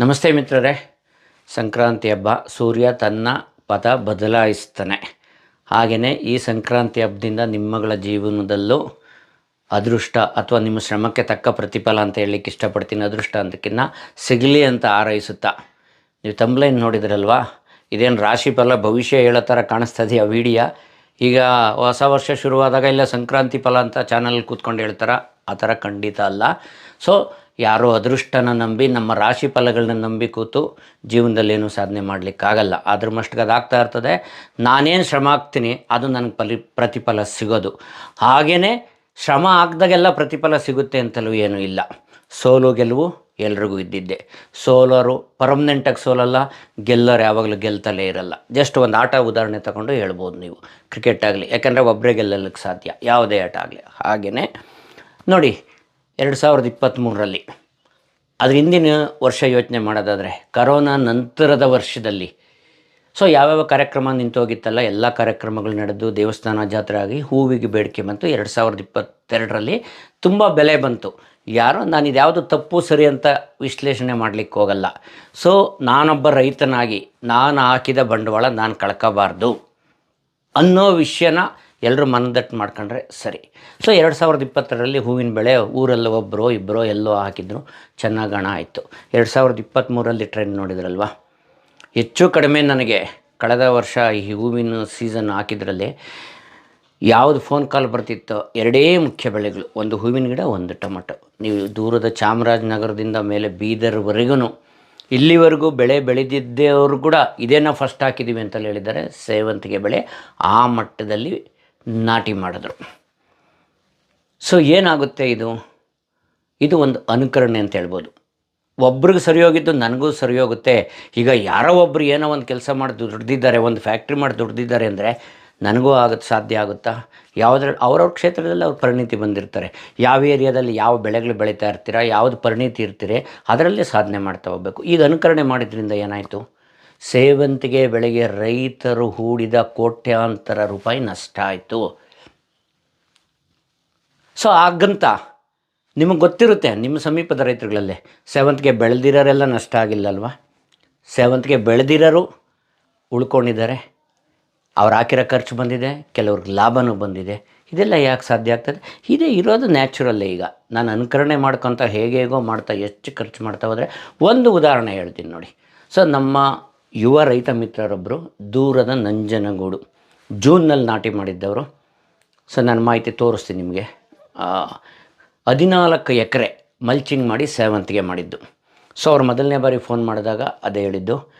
ನಮಸ್ತೆ ಮಿತ್ರರೇ. ಸಂಕ್ರಾಂತಿ ಹಬ್ಬ ಸೂರ್ಯ ತನ್ನ ಪದ ಬದಲಾಯಿಸ್ತಾನೆ. ಹಾಗೆಯೇ ಈ ಸಂಕ್ರಾಂತಿ ಹಬ್ಬದಿಂದ ನಿಮ್ಮಗಳ ಜೀವನದಲ್ಲೂ ಅದೃಷ್ಟ ಅಥವಾ ನಿಮ್ಮ ಶ್ರಮಕ್ಕೆ ತಕ್ಕ ಪ್ರತಿಫಲ ಅಂತ ಹೇಳಲಿಕ್ಕೆ ಇಷ್ಟಪಡ್ತೀನಿ. ಅದೃಷ್ಟ ಅಂತಕ್ಕಿಂತ ಸಿಗಲಿ ಅಂತ ಆರೈಸುತ್ತಾ ನೀವು ತಂಬ್ಲೈನ್ ನೋಡಿದ್ರಲ್ವಾ? ಇದೇನು ರಾಶಿ ಫಲ ಭವಿಷ್ಯ ಹೇಳೋ ಥರ ಕಾಣಿಸ್ತದೆ ಆ ವಿಡಿಯೋ? ಈಗ ಹೊಸ ವರ್ಷ ಶುರುವಾದಾಗ ಇಲ್ಲ ಸಂಕ್ರಾಂತಿ ಫಲ ಅಂತ ಚಾನಲ್ ಕೂತ್ಕೊಂಡು ಹೇಳ್ತಾರ? ಆ ಥರ ಖಂಡಿತ ಅಲ್ಲ. ಸೊ ಯಾರೋ ಅದೃಷ್ಟನ ನಂಬಿ, ನಮ್ಮ ರಾಶಿ ಫಲಗಳನ್ನ ನಂಬಿ ಕೂತು ಜೀವನದಲ್ಲಿ ಏನು ಸಾಧನೆ ಮಾಡಲಿಕ್ಕಾಗಲ್ಲ. ಅದ್ರ ಮಷ್ಟಿಗೆ ಅದಾಗ್ತಾ ಇರ್ತದೆ. ನಾನೇನು ಶ್ರಮ ಆಗ್ತೀನಿ ಅದು ನನಗೆ ಫಲಿ, ಪ್ರತಿಫಲ ಸಿಗೋದು. ಹಾಗೆಯೇ ಶ್ರಮ ಆಗ್ದಾಗೆಲ್ಲ ಪ್ರತಿಫಲ ಸಿಗುತ್ತೆ ಅಂತಲೂ ಏನೂ ಇಲ್ಲ. ಸೋಲು ಗೆಲುವು ಎಲ್ರಿಗೂ ಇದ್ದಿದ್ದೆ. ಸೋಲೋರು ಪರ್ಮನೆಂಟಾಗಿ ಸೋಲಲ್ಲ, ಗೆಲ್ಲೋರು ಯಾವಾಗಲೂ ಗೆಲ್ತಲೇ ಇರಲ್ಲ. ಜಸ್ಟ್ ಒಂದು ಆಟ ಉದಾಹರಣೆ ತಗೊಂಡು ಹೇಳ್ಬೋದು ನೀವು. ಕ್ರಿಕೆಟ್ ಆಗಲಿ, ಯಾಕಂದರೆ ಒಬ್ಬರೇ ಗೆಲ್ಲಲಿಕ್ಕೆ ಸಾಧ್ಯ. ಯಾವುದೇ ಆಟ ಆಗಲಿ. ಹಾಗೆಯೇ ನೋಡಿ ಎರಡು ಸಾವಿರದ ಇಪ್ಪತ್ತ್ಮೂರರಲ್ಲಿ ಅದ್ರ ಹಿಂದಿನ ವರ್ಷ ಯೋಚನೆ ಮಾಡೋದಾದರೆ, ಕರೋನಾ ನಂತರದ ವರ್ಷದಲ್ಲಿ. ಸೊ ಯಾವ್ಯಾವ ಕಾರ್ಯಕ್ರಮ ನಿಂತೋಗಿತ್ತಲ್ಲ, ಎಲ್ಲ ಕಾರ್ಯಕ್ರಮಗಳು ನಡೆದು ದೇವಸ್ಥಾನ ಜಾತ್ರೆ ಆಗಿ ಹೂವಿಗೆ ಬೇಡಿಕೆ ಬಂತು. ಎರಡು ಸಾವಿರದ ಇಪ್ಪತ್ತೆರಡರಲ್ಲಿ ತುಂಬ ಬೆಲೆ ಬಂತು. ಯಾರೋ ನಾನು ಇದ್ಯಾವುದು ತಪ್ಪು, ಸರಿ ಅಂತ ವಿಶ್ಲೇಷಣೆ ಮಾಡಲಿಕ್ಕೆ ಹೋಗಲ್ಲ. ಸೊ ನಾನೊಬ್ಬ ರೈತನಾಗಿ, ನಾನು ಹಾಕಿದ ಬಂಡವಾಳ ನಾನು ಕಳ್ಕೋಬಾರ್ದು ಅನ್ನೋ ವಿಷಯನ ಎಲ್ಲರೂ ಮನದಟ್ಟು ಮಾಡ್ಕೊಂಡ್ರೆ ಸರಿ. ಸೊ ಎರಡು ಸಾವಿರದ ಇಪ್ಪತ್ತರಲ್ಲಿ ಹೂವಿನ ಬೆಳೆ, ಊರಲ್ಲಿ ಒಬ್ಬರೋ ಇಬ್ಬರೋ ಎಲ್ಲೋ ಹಾಕಿದ್ರು, ಚೆನ್ನಾಗಿ ಹಣ ಆಯಿತು. ಎರಡು ಸಾವಿರದ ಇಪ್ಪತ್ತ್ಮೂರಲ್ಲಿ ಟ್ರೆಂಡ್ ನೋಡಿದ್ರಲ್ವಾ? ಹೆಚ್ಚು ಕಡಿಮೆ ನನಗೆ ಕಳೆದ ವರ್ಷ ಈ ಹೂವಿನ ಸೀಸನ್ ಹಾಕಿದ್ರಲ್ಲಿ ಯಾವುದು ಫೋನ್ ಕಾಲ್ ಬರ್ತಿತ್ತೋ ಎರಡೇ ಮುಖ್ಯ ಬೆಳೆಗಳು. ಒಂದು ಹೂವಿನ ಗಿಡ, ಒಂದು ಟೊಮಟೊ. ನೀವು ದೂರದ ಚಾಮರಾಜನಗರದಿಂದ ಮೇಲೆ ಬೀದರ್ವರೆಗೂ ಇಲ್ಲಿವರೆಗೂ ಬೆಳೆ ಬೆಳೆದಿದ್ದೇವರು ಕೂಡ ಇದೇನೋ ಫಸ್ಟ್ ಹಾಕಿದ್ದೀವಿ ಅಂತಲೇ ಹೇಳಿದ್ದಾರೆ. ಸೇವಂತಿಗೆ ಬೆಳೆ ಆ ಮಟ್ಟದಲ್ಲಿ ನಾಟಿ ಮಾಡಿದ್ರು. ಸೊ ಏನಾಗುತ್ತೆ ಇದು? ಇದು ಒಂದು ಅನುಕರಣೆ ಅಂತ ಹೇಳ್ಬೋದು. ಒಬ್ರಿಗೆ ಸರಿ ಹೋಗಿದ್ದು ನನಗೂ ಸರಿ ಹೋಗುತ್ತೆ. ಈಗ ಯಾರೋ ಒಬ್ಬರು ಏನೋ ಒಂದು ಕೆಲಸ ಮಾಡಿ ದುಡ್ದಿದ್ದಾರೆ, ಒಂದು ಫ್ಯಾಕ್ಟ್ರಿ ಮಾಡಿ ದುಡ್ದಿದ್ದಾರೆ ಅಂದರೆ ನನಗೂ ಆಗುತ್ತೆ ಸಾಧ್ಯ ಆಗುತ್ತಾ? ಯಾವುದ್ರ ಅವ್ರವ್ರ ಕ್ಷೇತ್ರದಲ್ಲಿ ಅವ್ರ ಪರಿಣಿತಿ ಬಂದಿರ್ತಾರೆ. ಯಾವ ಏರಿಯಾದಲ್ಲಿ ಯಾವ ಬೆಳೆಗಳು ಬೆಳೀತಾ ಇರ್ತೀರಾ, ಯಾವುದು ಪರಿಣಿತಿ ಇರ್ತೀರಿ, ಅದರಲ್ಲೇ ಸಾಧನೆ ಮಾಡ್ತಾ ಹೋಗ್ಬೇಕು. ಈಗ ಅನುಕರಣೆ ಮಾಡಿದ್ರಿಂದ ಏನಾಯಿತು? ಸೇವಂತಿಗೆ ಬೆಳೆಗೆ ರೈತರು ಹೂಡಿದ ಕೋಟ್ಯಾಂತರ ರೂಪಾಯಿ ನಷ್ಟ ಆಯಿತು. ಸೊ ಹಾಗಂತ ನಿಮಗೆ ಗೊತ್ತಿರುತ್ತೆ, ನಿಮ್ಮ ಸಮೀಪದ ರೈತರುಗಳಲ್ಲೇ ಸೇವಂತಿಗೆ ಬೆಳೆದಿರೋರೆಲ್ಲ ನಷ್ಟ ಆಗಿಲ್ಲಲ್ವಾ? ಸೇವಂತಿಗೆ ಬೆಳೆದಿರೋರು ಉಳ್ಕೊಂಡಿದ್ದಾರೆ, ಅವ್ರು ಹಾಕಿರೋ ಖರ್ಚು ಬಂದಿದೆ, ಕೆಲವ್ರಿಗೆ ಲಾಭನೂ ಬಂದಿದೆ. ಇದೆಲ್ಲ ಯಾಕೆ ಸಾಧ್ಯ ಆಗ್ತದೆ? ಇದೇ ಇರೋದು ನ್ಯಾಚುರಲ್ಲೇ ಈಗ. ನಾನು ಅನುಕರಣೆ ಮಾಡ್ಕೊತ ಹೇಗೆ ಹೇಗೋ ಮಾಡ್ತಾ ಎಷ್ಟು ಖರ್ಚು ಮಾಡ್ತಾ ಹೋದರೆ ಒಂದು ಉದಾಹರಣೆ ಹೇಳ್ತೀನಿ ನೋಡಿ. ಸೊ ನಮ್ಮ ಯುವ ರೈತ ಮಿತ್ರರೊಬ್ಬರು ದೂರದ ನಂಜನಗೂಡು, ಜೂನ್ನಲ್ಲಿ ನಾಟಿ ಮಾಡಿದ್ದವರು. ಸೊ ನಾನು ಮಾಹಿತಿ ತೋರಿಸ್ತೀನಿ ನಿಮಗೆ. ಹದಿನಾಲ್ಕು ಎಕರೆ ಮಲ್ಚಿಂಗ್ ಮಾಡಿ ಸೇವಂತಿಗೆ ಮಾಡಿದ್ದು. ಸೊ, ಅವ್ರು ಮೊದಲನೇ ಬಾರಿ ಫೋನ್ ಮಾಡಿದಾಗ ಅದೇ ಹೇಳಿದ್ದು.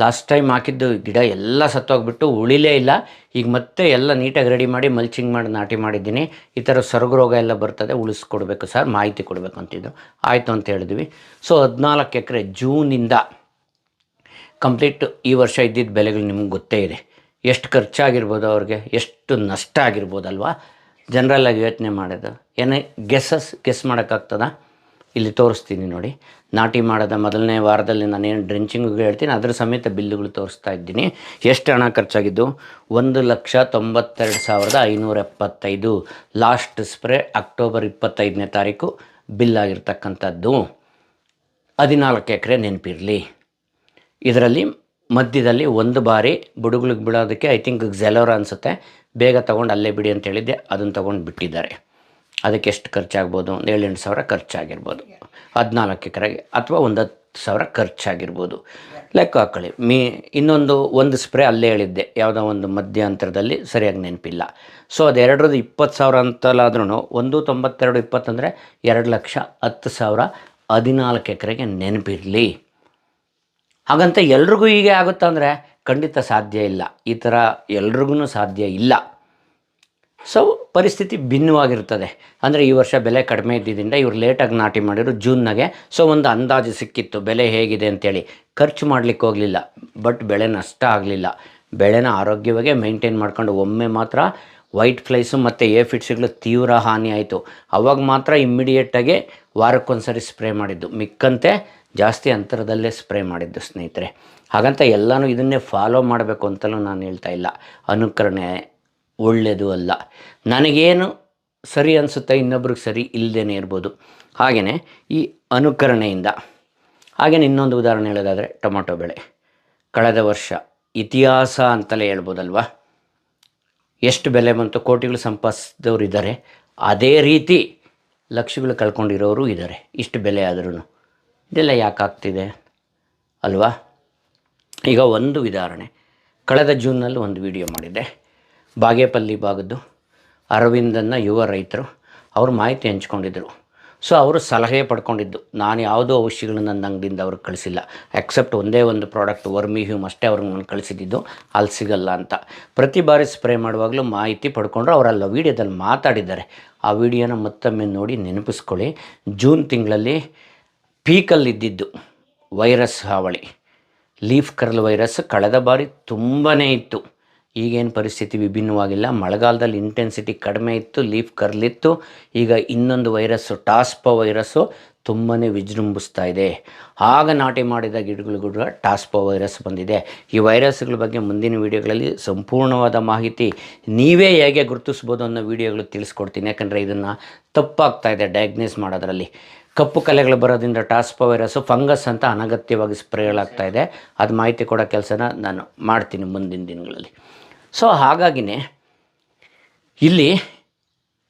ಲಾಸ್ಟ್ ಟೈಮ್ ಹಾಕಿದ್ದು ಗಿಡ ಎಲ್ಲ ಸತ್ತೋಗ್ಬಿಟ್ಟು ಉಳಿಲೇ ಇಲ್ಲ. ಈಗ ಮತ್ತೆ ಎಲ್ಲ ನೀಟಾಗಿ ರೆಡಿ ಮಾಡಿ ಮಲ್ಚಿಂಗ್ ಮಾಡಿ ನಾಟಿ ಮಾಡಿದ್ದೀನಿ. ಈ ಥರ ಸೊರಗು ರೋಗ ಎಲ್ಲ ಬರ್ತದೆ, ಉಳಿಸ್ಕೊಡ್ಬೇಕು ಸರ್, ಮಾಹಿತಿ ಕೊಡಬೇಕು ಅಂತಿದ್ದು. ಆಯಿತು ಅಂತ ಹೇಳಿದ್ವಿ. ಸೊ, ಹದಿನಾಲ್ಕು ಎಕರೆ ಜೂನಿಂದ ಕಂಪ್ಲೀಟ್ ಈ ವರ್ಷ ಇದ್ದಿದ್ದ ಬೆಲೆಗಳು ನಿಮ್ಗೆ ಗೊತ್ತೇ ಇದೆ. ಎಷ್ಟು ಖರ್ಚಾಗಿರ್ಬೋದು ಅವ್ರಿಗೆ, ಎಷ್ಟು ನಷ್ಟ ಆಗಿರ್ಬೋದಲ್ವಾ? ಆಗಿ ಯೋಚನೆ ಮಾಡೋದು. ಏನೇ ಗೆಸ್ಸಸ್ ಗೆಸ್ ಮಾಡೋಕ್ಕಾಗ್ತದ? ಇಲ್ಲಿ ತೋರಿಸ್ತೀನಿ ನೋಡಿ. ನಾಟಿ ಮಾಡೋದ ಮೊದಲನೇ ವಾರದಲ್ಲಿ ನಾನೇನು ಡ್ರೆಂಚಿಂಗ್ ಹೇಳ್ತೀನಿ, ಅದರ ಸಮೇತ ಬಿಲ್ಲುಗಳು ತೋರಿಸ್ತಾ ಇದ್ದೀನಿ. ಎಷ್ಟು ಹಣ ಖರ್ಚಾಗಿದ್ದು? ಒಂದು ಲಕ್ಷ ತೊಂಬತ್ತೆರಡು ಸಾವಿರದ ಐನೂರ ಎಪ್ಪತ್ತೈದು. ಲಾಸ್ಟ್ ಸ್ಪ್ರೇ ಅಕ್ಟೋಬರ್ ಇಪ್ಪತ್ತೈದನೇ ತಾರೀಕು ಬಿಲ್ ಆಗಿರ್ತಕ್ಕಂಥದ್ದು. ಹದಿನಾಲ್ಕು ಎಕರೆ ನೆನಪಿರಲಿ. ಇದರಲ್ಲಿ ಮಧ್ಯದಲ್ಲಿ ಒಂದು ಬಾರಿ ಬುಡುಗುಳಿಗೆ ಬಿಡೋದಕ್ಕೆ ಐ ಥಿಂಕ್ ಝೆಲೋರ ಅನಿಸುತ್ತೆ. ಬೇಗ ತೊಗೊಂಡು ಅಲ್ಲೇ ಬಿಡಿ ಅಂತ ಹೇಳಿದ್ದೆ. ಅದನ್ನು ತೊಗೊಂಡು ಬಿಟ್ಟಿದ್ದಾರೆ. ಅದಕ್ಕೆ ಎಷ್ಟು ಖರ್ಚಾಗ್ಬೋದು? ಒಂದು ಏಳೆಂಟು ಸಾವಿರ ಖರ್ಚಾಗಿರ್ಬೋದು. ಹದಿನಾಲ್ಕು ಎಕರೆಗೆ ಅಥವಾ ಒಂದು ಹತ್ತು ಸಾವಿರ ಖರ್ಚಾಗಿರ್ಬೋದು. ಲೆಕ್ಕ ಹಾಕೊಳ್ಳಿ. ಮೀ, ಇನ್ನೊಂದು ಒಂದು ಸ್ಪ್ರೇ ಅಲ್ಲೇ ಹೇಳಿದ್ದೆ. ಯಾವುದೋ ಒಂದು ಮಧ್ಯಂತರದಲ್ಲಿ ಸರಿಯಾಗಿ ನೆನಪಿಲ್ಲ. ಸೊ ಅದೆರಡರದ್ದು ಇಪ್ಪತ್ತು ಸಾವಿರ ಅಂತಲಾದ್ರೂ ಒಂದು ತೊಂಬತ್ತೆರಡು ಇಪ್ಪತ್ತಂದರೆ ಎರಡು ಲಕ್ಷ ಹತ್ತು ಸಾವಿರ ಹದಿನಾಲ್ಕು ಎಕರೆಗೆ ನೆನಪಿರಲಿ. ಹಾಗಂತ ಎಲ್ರಿಗೂ ಹೀಗೆ ಆಗುತ್ತೆ ಅಂದರೆ ಖಂಡಿತ ಸಾಧ್ಯ ಇಲ್ಲ. ಈ ಥರ ಎಲ್ರಿಗೂ ಸಾಧ್ಯ ಇಲ್ಲ. ಸೊ ಪರಿಸ್ಥಿತಿ ಭಿನ್ನವಾಗಿರ್ತದೆ. ಅಂದರೆ ಈ ವರ್ಷ ಬೆಲೆ ಕಡಿಮೆ ಇದ್ದಿದ್ದರಿಂದ ಇವ್ರು ಲೇಟಾಗಿ ನಾಟಿ ಮಾಡಿದ್ರು ಜೂನ್ನಾಗೆ ಸೊ ಒಂದು ಅಂದಾಜು ಸಿಕ್ಕಿತ್ತು. ಬೆಲೆ ಹೇಗಿದೆ ಅಂತೇಳಿ. ಖರ್ಚು ಮಾಡಲಿಕ್ಕೆ ಹೋಗಲಿಲ್ಲ. ಬಟ್ ಬೆಳೆ ನಷ್ಟ ಆಗಲಿಲ್ಲ. ಬೆಳೆನ ಆರೋಗ್ಯವಾಗಿ ಮೇಂಟೈನ್ ಮಾಡ್ಕೊಂಡು ಒಮ್ಮೆ ಮಾತ್ರ ವೈಟ್ ಫ್ಲೈಸು ಮತ್ತು ಎ ಫಿಟ್ಸ್ಗಳು ತೀವ್ರ ಹಾನಿ ಆಯಿತು. ಅವಾಗ ಮಾತ್ರ ಇಮ್ಮಿಡಿಯೇಟಾಗಿ ವಾರಕ್ಕೊಂದ್ಸರಿ ಸ್ಪ್ರೇ ಮಾಡಿದ್ದು. ಮಿಕ್ಕಂತೆ ಜಾಸ್ತಿ ಅಂತರದಲ್ಲೇ ಸ್ಪ್ರೇ ಮಾಡಿದ್ದು ಸ್ನೇಹಿತರೆ. ಹಾಗಂತ ಎಲ್ಲನೂ ಇದನ್ನೇ ಫಾಲೋ ಮಾಡಬೇಕು ಅಂತಲೂ ನಾನು ಹೇಳ್ತಾ ಇಲ್ಲ. ಅನುಕರಣೆ ಒಳ್ಳೆಯದು ಅಲ್ಲ. ನನಗೇನು ಸರಿ ಅನಿಸುತ್ತೆ ಇನ್ನೊಬ್ರಿಗೆ ಸರಿ ಇಲ್ಲದೇ ಇರ್ಬೋದು. ಹಾಗೆಯೇ ಈ ಅನುಕರಣೆಯಿಂದ. ಹಾಗೆಯೇ ಇನ್ನೊಂದು ಉದಾಹರಣೆ ಹೇಳೋದಾದರೆ ಟೊಮೊಟೊ ಬೆಳೆ. ಕಳೆದ ವರ್ಷ ಇತಿಹಾಸ ಅಂತಲೇ ಹೇಳ್ಬೋದಲ್ವ? ಎಷ್ಟು ಬೆಲೆ ಬಂತು, ಕೋಟಿಗಳು ಸಂಪಾದಿಸಿದವರು ಇದ್ದಾರೆ ಅದೇ ರೀತಿ ಲಕ್ಷಗಳು ಕಳ್ಕೊಂಡಿರೋರು ಇದ್ದಾರೆ. ಇಷ್ಟು ಬೆಲೆ ಆದ್ರೂ ಇದೆಲ್ಲ ಯಾಕಾಗ್ತಿದೆ? ಅಲ್ವಾ? ಈಗ ಒಂದು ಉದಾಹರಣೆ. ಕಳೆದ ಜೂನ್ನಲ್ಲಿ ಒಂದು ವಿಡಿಯೋ ಮಾಡಿದ್ದೆ. ಬಾಗೇಪಲ್ಲಿ ಭಾಗದ್ದು ಅರವಿಂದನ್ನ ಯುವ ರೈತರು ಅವರು ಮಾಹಿತಿ ಹಂಚ್ಕೊಂಡಿದ್ದರು ಸೊ, ಅವರು ಸಲಹೆ ಪಡ್ಕೊಂಡಿದ್ದು. ನಾನು ಯಾವುದೋ ಔಷಧಿಗಳನ್ನ ನನ್ನ ಅಂಗಡಿಯಿಂದ ಅವ್ರಿಗೆ ಕಳಿಸಿಲ್ಲ. ಎಕ್ಸೆಪ್ಟ್ ಒಂದೇ ಒಂದು ಪ್ರಾಡಕ್ಟ್ ವರ್ಮಿ ಹ್ಯೂಮ್ ಅಷ್ಟೇ ಅವ್ರಿಗೆ ನಾನು ಕಳಿಸಿದ್ದು. ಅಲ್ಲಿ ಸಿಗಲ್ಲ ಅಂತ. ಪ್ರತಿ ಬಾರಿ ಸ್ಪ್ರೇ ಮಾಡುವಾಗಲೂ ಮಾಹಿತಿ ಪಡ್ಕೊಂಡ್ರು ಅವರಲ್ಲ ವೀಡಿಯೋದಲ್ಲಿ ಮಾತಾಡಿದ್ದಾರೆ. ಆ ವಿಡಿಯೋನ ಮತ್ತೊಮ್ಮೆ ನೋಡಿ ನೆನಪಿಸ್ಕೊಳ್ಳಿ. ಜೂನ್ ತಿಂಗಳಲ್ಲಿ ಪೀಕಲ್ಲಿ ಇದ್ದಿದ್ದು ವೈರಸ್ ಹಾವಳಿ. ಲೀಫ್ ಕರ್ಲ್ ವೈರಸ್ ಕಳೆದ ಬಾರಿ ತುಂಬಾ ಇತ್ತು. ಈಗೇನು ಪರಿಸ್ಥಿತಿ ವಿಭಿನ್ನವಾಗಿಲ್ಲ. ಮಳೆಗಾಲದಲ್ಲಿ ಇಂಟೆನ್ಸಿಟಿ ಕಡಿಮೆ ಇತ್ತು, ಲೀಫ್ ಕರ್ಲ್ ಇತ್ತು. ಈಗ ಇನ್ನೊಂದು ವೈರಸ್ಸು ಟಾಸ್ಪ ವೈರಸ್ಸು ತುಂಬಾ ವಿಜೃಂಭಿಸ್ತಾ ಇದೆ. ಆಗ ನಾಟಿ ಮಾಡಿದ ಗಿಡಗಳು ಕೂಡ ಟಾಸ್ಪ ವೈರಸ್ ಬಂದಿದೆ. ಈ ವೈರಸ್ಗಳ ಬಗ್ಗೆ ಮುಂದಿನ ವಿಡಿಯೋಗಳಲ್ಲಿ ಸಂಪೂರ್ಣವಾದ ಮಾಹಿತಿ ನೀವೇ ಹೇಗೆ ಗುರುತಿಸ್ಬೋದು ಅನ್ನೋ ವಿಡಿಯೋಗಳು ತಿಳಿಸ್ಕೊಡ್ತೀನಿ. ಯಾಕಂದರೆ ಇದನ್ನು ತಪ್ಪಾಗ್ತಾ ಇದೆ ಡಯಾಗ್ನೈಸ್ ಮಾಡೋದ್ರಲ್ಲಿ. ಕಪ್ಪು ಕಲೆಗಳು ಬರೋದ್ರಿಂದ ಟಾಸ್ಪ ವೈರಸ್ಸು ಫಂಗಸ್ ಅಂತ ಅನಗತ್ಯವಾಗಿ ಸ್ಪ್ರೇಗಳಾಗ್ತಾ ಇದೆ. ಅದು ಮಾಹಿತಿ ಕೊಡೋ ಕೆಲಸನ ನಾನು ಮಾಡ್ತೀನಿ ಮುಂದಿನ ದಿನಗಳಲ್ಲಿ. ಸೊ, ಹಾಗಾಗಿನೇ ಇಲ್ಲಿ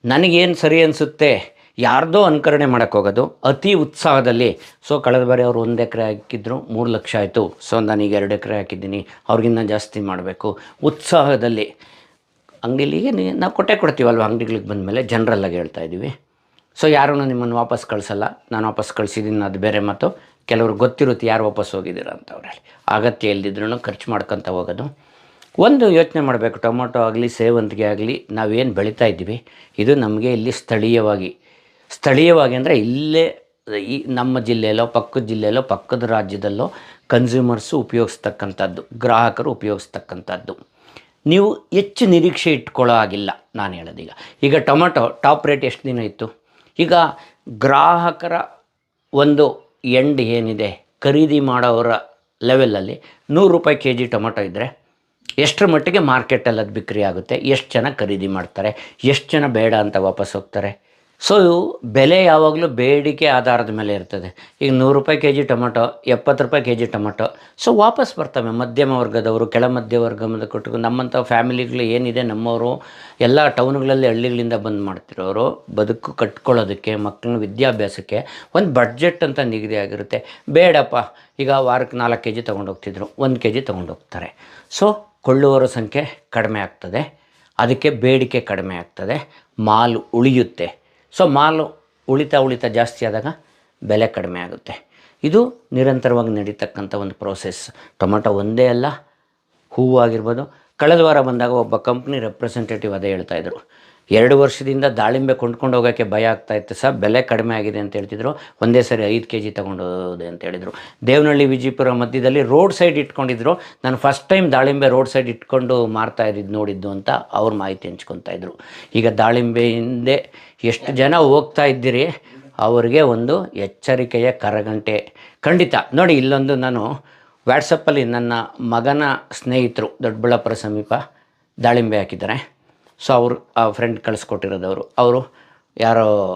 ನನಗೇನು ಸರಿ ಅನಿಸುತ್ತೆ, ಯಾರ್ದೋ ಅನುಕರಣೆ ಮಾಡೋಕ್ಕೆ ಹೋಗೋದು, ಅತಿ ಉತ್ಸಾಹದಲ್ಲಿ. ಸೊ, ಕಳೆದ ಬಾರಿ ಅವರು ಒಂದು ಎಕರೆ ಹಾಕಿದ್ರು, ಮೂರು ಲಕ್ಷ ಆಯಿತು. ಸೊ, ನಾನೀಗ ಎರಡು ಎಕರೆ ಹಾಕಿದ್ದೀನಿ, ಅವ್ರಿಗಿನ್ನ ಜಾಸ್ತಿ ಮಾಡಬೇಕು. ಉತ್ಸಾಹದಲ್ಲಿ, ಅಂಗಡಿಲಿ ನಾವು ಕೊಟ್ಟೆ ಕೊಡ್ತೀವಲ್ವ ಅಂಗಡಿಗಳಿಗೆ ಬಂದಮೇಲೆ? ಜನರಲ್ಲಾಗಿ ಹೇಳ್ತಾ ಇದ್ದೀವಿ. ಸೊ ಯಾರೂ ನಿಮ್ಮನ್ನು ವಾಪಸ್ ಕಳಿಸಲ್ಲ. ನಾನು ವಾಪಸ್ ಕಳಿಸಿದ್ದೀನಿ, ಅದು ಬೇರೆ ಮತ್ತು ಕೆಲವ್ರಿಗೆ ಗೊತ್ತಿರುತ್ತೆ ಯಾರು ವಾಪಸ್ ಹೋಗಿದ್ದೀರ ಅಂತ ಅವರಲ್ಲಿ. ಅಗತ್ಯ ಇಲ್ಲದಿದ್ರೂ ಖರ್ಚು ಮಾಡ್ಕೊತ ಹೋಗೋದು. ಒಂದು ಯೋಚನೆ ಮಾಡಬೇಕು, ಟೊಮೊಟೊ ಆಗಲಿ, ಸೇವಂತಿಗೆ ಆಗಲಿ, ನಾವೇನು ಬೆಳೀತಾ ಇದ್ದೀವಿ? ಇದು ನಮಗೆ ಇಲ್ಲಿ ಸ್ಥಳೀಯವಾಗಿ ಸ್ಥಳೀಯವಾಗಿ ಅಂದರೆ ಇಲ್ಲೇ, ಈ ನಮ್ಮ ಜಿಲ್ಲೆಯಲ್ಲೋ, ಪಕ್ಕದ ಜಿಲ್ಲೆಯಲ್ಲೋ, ಪಕ್ಕದ ರಾಜ್ಯದಲ್ಲೋ ಕನ್ಸ್ಯೂಮರ್ಸು ಉಪಯೋಗಿಸ್ತಕ್ಕಂಥದ್ದು, ಗ್ರಾಹಕರು ಉಪಯೋಗಿಸ್ತಕ್ಕಂಥದ್ದು. ನೀವು ಹೆಚ್ಚು ನಿರೀಕ್ಷೆ ಇಟ್ಕೊಳ್ಳೋ ಆಗಿಲ್ಲ ನಾನು ಹೇಳೋದೀಗ. ಈಗ ಟೊಮೊಟೊ, ಟಾಪ್ ರೇಟ್ ಎಷ್ಟು ದಿನ ಇತ್ತು? ಈಗ ಗ್ರಾಹಕರ ಒಂದು ಎಂಡ್ ಏನಿದೆ? ಖರೀದಿ ಮಾಡೋರ ಲೆವೆಲಲ್ಲಿ ನೂರು ರೂಪಾಯಿ ಕೆ ಜಿ ಟೊಮೊಟೊ ಇದ್ದರೆ ಎಷ್ಟರ ಮಟ್ಟಿಗೆ ಮಾರ್ಕೆಟಲ್ಲಿ ಅದು ಬಿಕ್ರಿ ಆಗುತ್ತೆ? ಎಷ್ಟು ಜನ ಖರೀದಿ ಮಾಡ್ತಾರೆ? ಎಷ್ಟು ಜನ ಬೇಡ ಅಂತ ವಾಪಸ್ ಹೋಗ್ತಾರೆ? ಸೊ ಬೆಲೆ ಯಾವಾಗಲೂ ಬೇಡಿಕೆ ಆಧಾರದ ಮೇಲೆ ಇರ್ತದೆ. ಈಗ ನೂರು ರೂಪಾಯಿ ಕೆ ಜಿ ಟೊಮೊಟೊ, ಎಪ್ಪತ್ತು ರೂಪಾಯಿ ಕೆ ಜಿ ಟೊಮೊಟೊ. ಸೊ ವಾಪಸ್ ಬರ್ತವೆ ಮಧ್ಯಮ ವರ್ಗದವರು, ಕೆಳ ಮಧ್ಯ ವರ್ಗದ ಕೊಟ್ಟು ನಮ್ಮಂಥ ಫ್ಯಾಮಿಲಿಗಳು ಏನಿದೆ ನಮ್ಮವರು, ಎಲ್ಲ ಟೌನ್ಗಳಲ್ಲಿ ಹಳ್ಳಿಗಳಿಂದ ಬಂದು ಮಾಡ್ತಿರೋರು, ಬದುಕು ಕಟ್ಕೊಳ್ಳೋದಕ್ಕೆ, ಮಕ್ಕಳನ್ನ ವಿದ್ಯಾಭ್ಯಾಸಕ್ಕೆ ಒಂದು ಬಡ್ಜೆಟ್ ಅಂತ ನಿಗದಿ ಆಗಿರುತ್ತೆ. ಬೇಡಪ್ಪ, ಈಗ ವಾರಕ್ಕೆ ನಾಲ್ಕು ಕೆ ಜಿ ತೊಗೊಂಡೋಗ್ತಿದ್ರು ಒಂದು ಕೆ ಜಿ ತೊಗೊಂಡೋಗ್ತಾರೆ ಸೊ ಕೊಳ್ಳುವವರ ಸಂಖ್ಯೆ ಕಡಿಮೆ ಆಗ್ತದೆ. ಅದಕ್ಕೆ ಬೇಡಿಕೆ ಕಡಿಮೆ ಆಗ್ತದೆ. ಮಾಲು ಉಳಿಯುತ್ತೆ. ಸೊ ಮಾಲು ಉಳಿತಾ ಉಳಿತಾ ಜಾಸ್ತಿ ಆದಾಗ ಬೆಲೆ ಕಡಿಮೆ ಆಗುತ್ತೆ. ಇದು ನಿರಂತರವಾಗಿ ನಡೀತಕ್ಕಂಥ ಒಂದು ಪ್ರೋಸೆಸ್ ಟೊಮೊಟೊ ಒಂದೇ ಅಲ್ಲ, ಹೂವು ಆಗಿರ್ಬೋದು. ಕಳೆದ ವಾರ ಬಂದಾಗ ಒಬ್ಬ ಕಂಪ್ನಿ ರೆಪ್ರೆಸೆಂಟೇಟಿವ್ ಅದೇ ಹೇಳ್ತಾ ಇದ್ರು. ಎರಡು ವರ್ಷದಿಂದ ದಾಳಿಂಬೆ ಕೊಂಡ್ಕೊಂಡು ಹೋಗೋಕ್ಕೆ ಭಯ ಆಗ್ತಾ ಇತ್ತು. ಸರ್, ಬೆಲೆ ಕಡಿಮೆ ಆಗಿದೆ ಅಂತ ಹೇಳ್ತಿದ್ರು. ಒಂದೇ ಸರಿ ಐದು ಕೆ ಜಿ ತೊಗೊಂಡು ಹೋದೆ ಅಂತ ಹೇಳಿದರು. ದೇವನಹಳ್ಳಿ, ವಿಜಯಪುರ ಮಧ್ಯದಲ್ಲಿ ರೋಡ್ ಸೈಡ್ ಇಟ್ಕೊಂಡಿದ್ರು. ನಾನು ಫಸ್ಟ್ ಟೈಮ್ ದಾಳಿಂಬೆ ರೋಡ್ ಸೈಡ್ ಇಟ್ಕೊಂಡು ಮಾರ್ತಾ ಇದ್ದಿದ್ದು ನೋಡಿದ್ದು ಅಂತ ಅವ್ರು ಮಾಹಿತಿ ಹಂಚ್ಕೊತಾ ಇದ್ರು. ಈಗ ದಾಳಿಂಬೆ ಹಿಂದೆ ಎಷ್ಟು ಜನ ಹೋಗ್ತಾ ಇದ್ದೀರಿ? ಅವರಿಗೆ ಒಂದು ಎಚ್ಚರಿಕೆಯ ಕರಗಂಟೆ. ಖಂಡಿತ. ನೋಡಿ, ಇಲ್ಲೊಂದು ನಾನು ವ್ಯಾಟ್ಸಪ್ಪಲ್ಲಿ ನನ್ನ ಮಗನ ಸ್ನೇಹಿತರು ದೊಡ್ಡಬಳ್ಳಾಪುರ ಸಮೀಪ ದಾಳಿಂಬೆ ಹಾಕಿದ್ದಾರೆ. ಸೊ ಅವರು, ಆ ಫ್ರೆಂಡ್ ಕಳಿಸ್ಕೊಟ್ಟಿರೋದವರು. ಅವರು ಯಾರೋ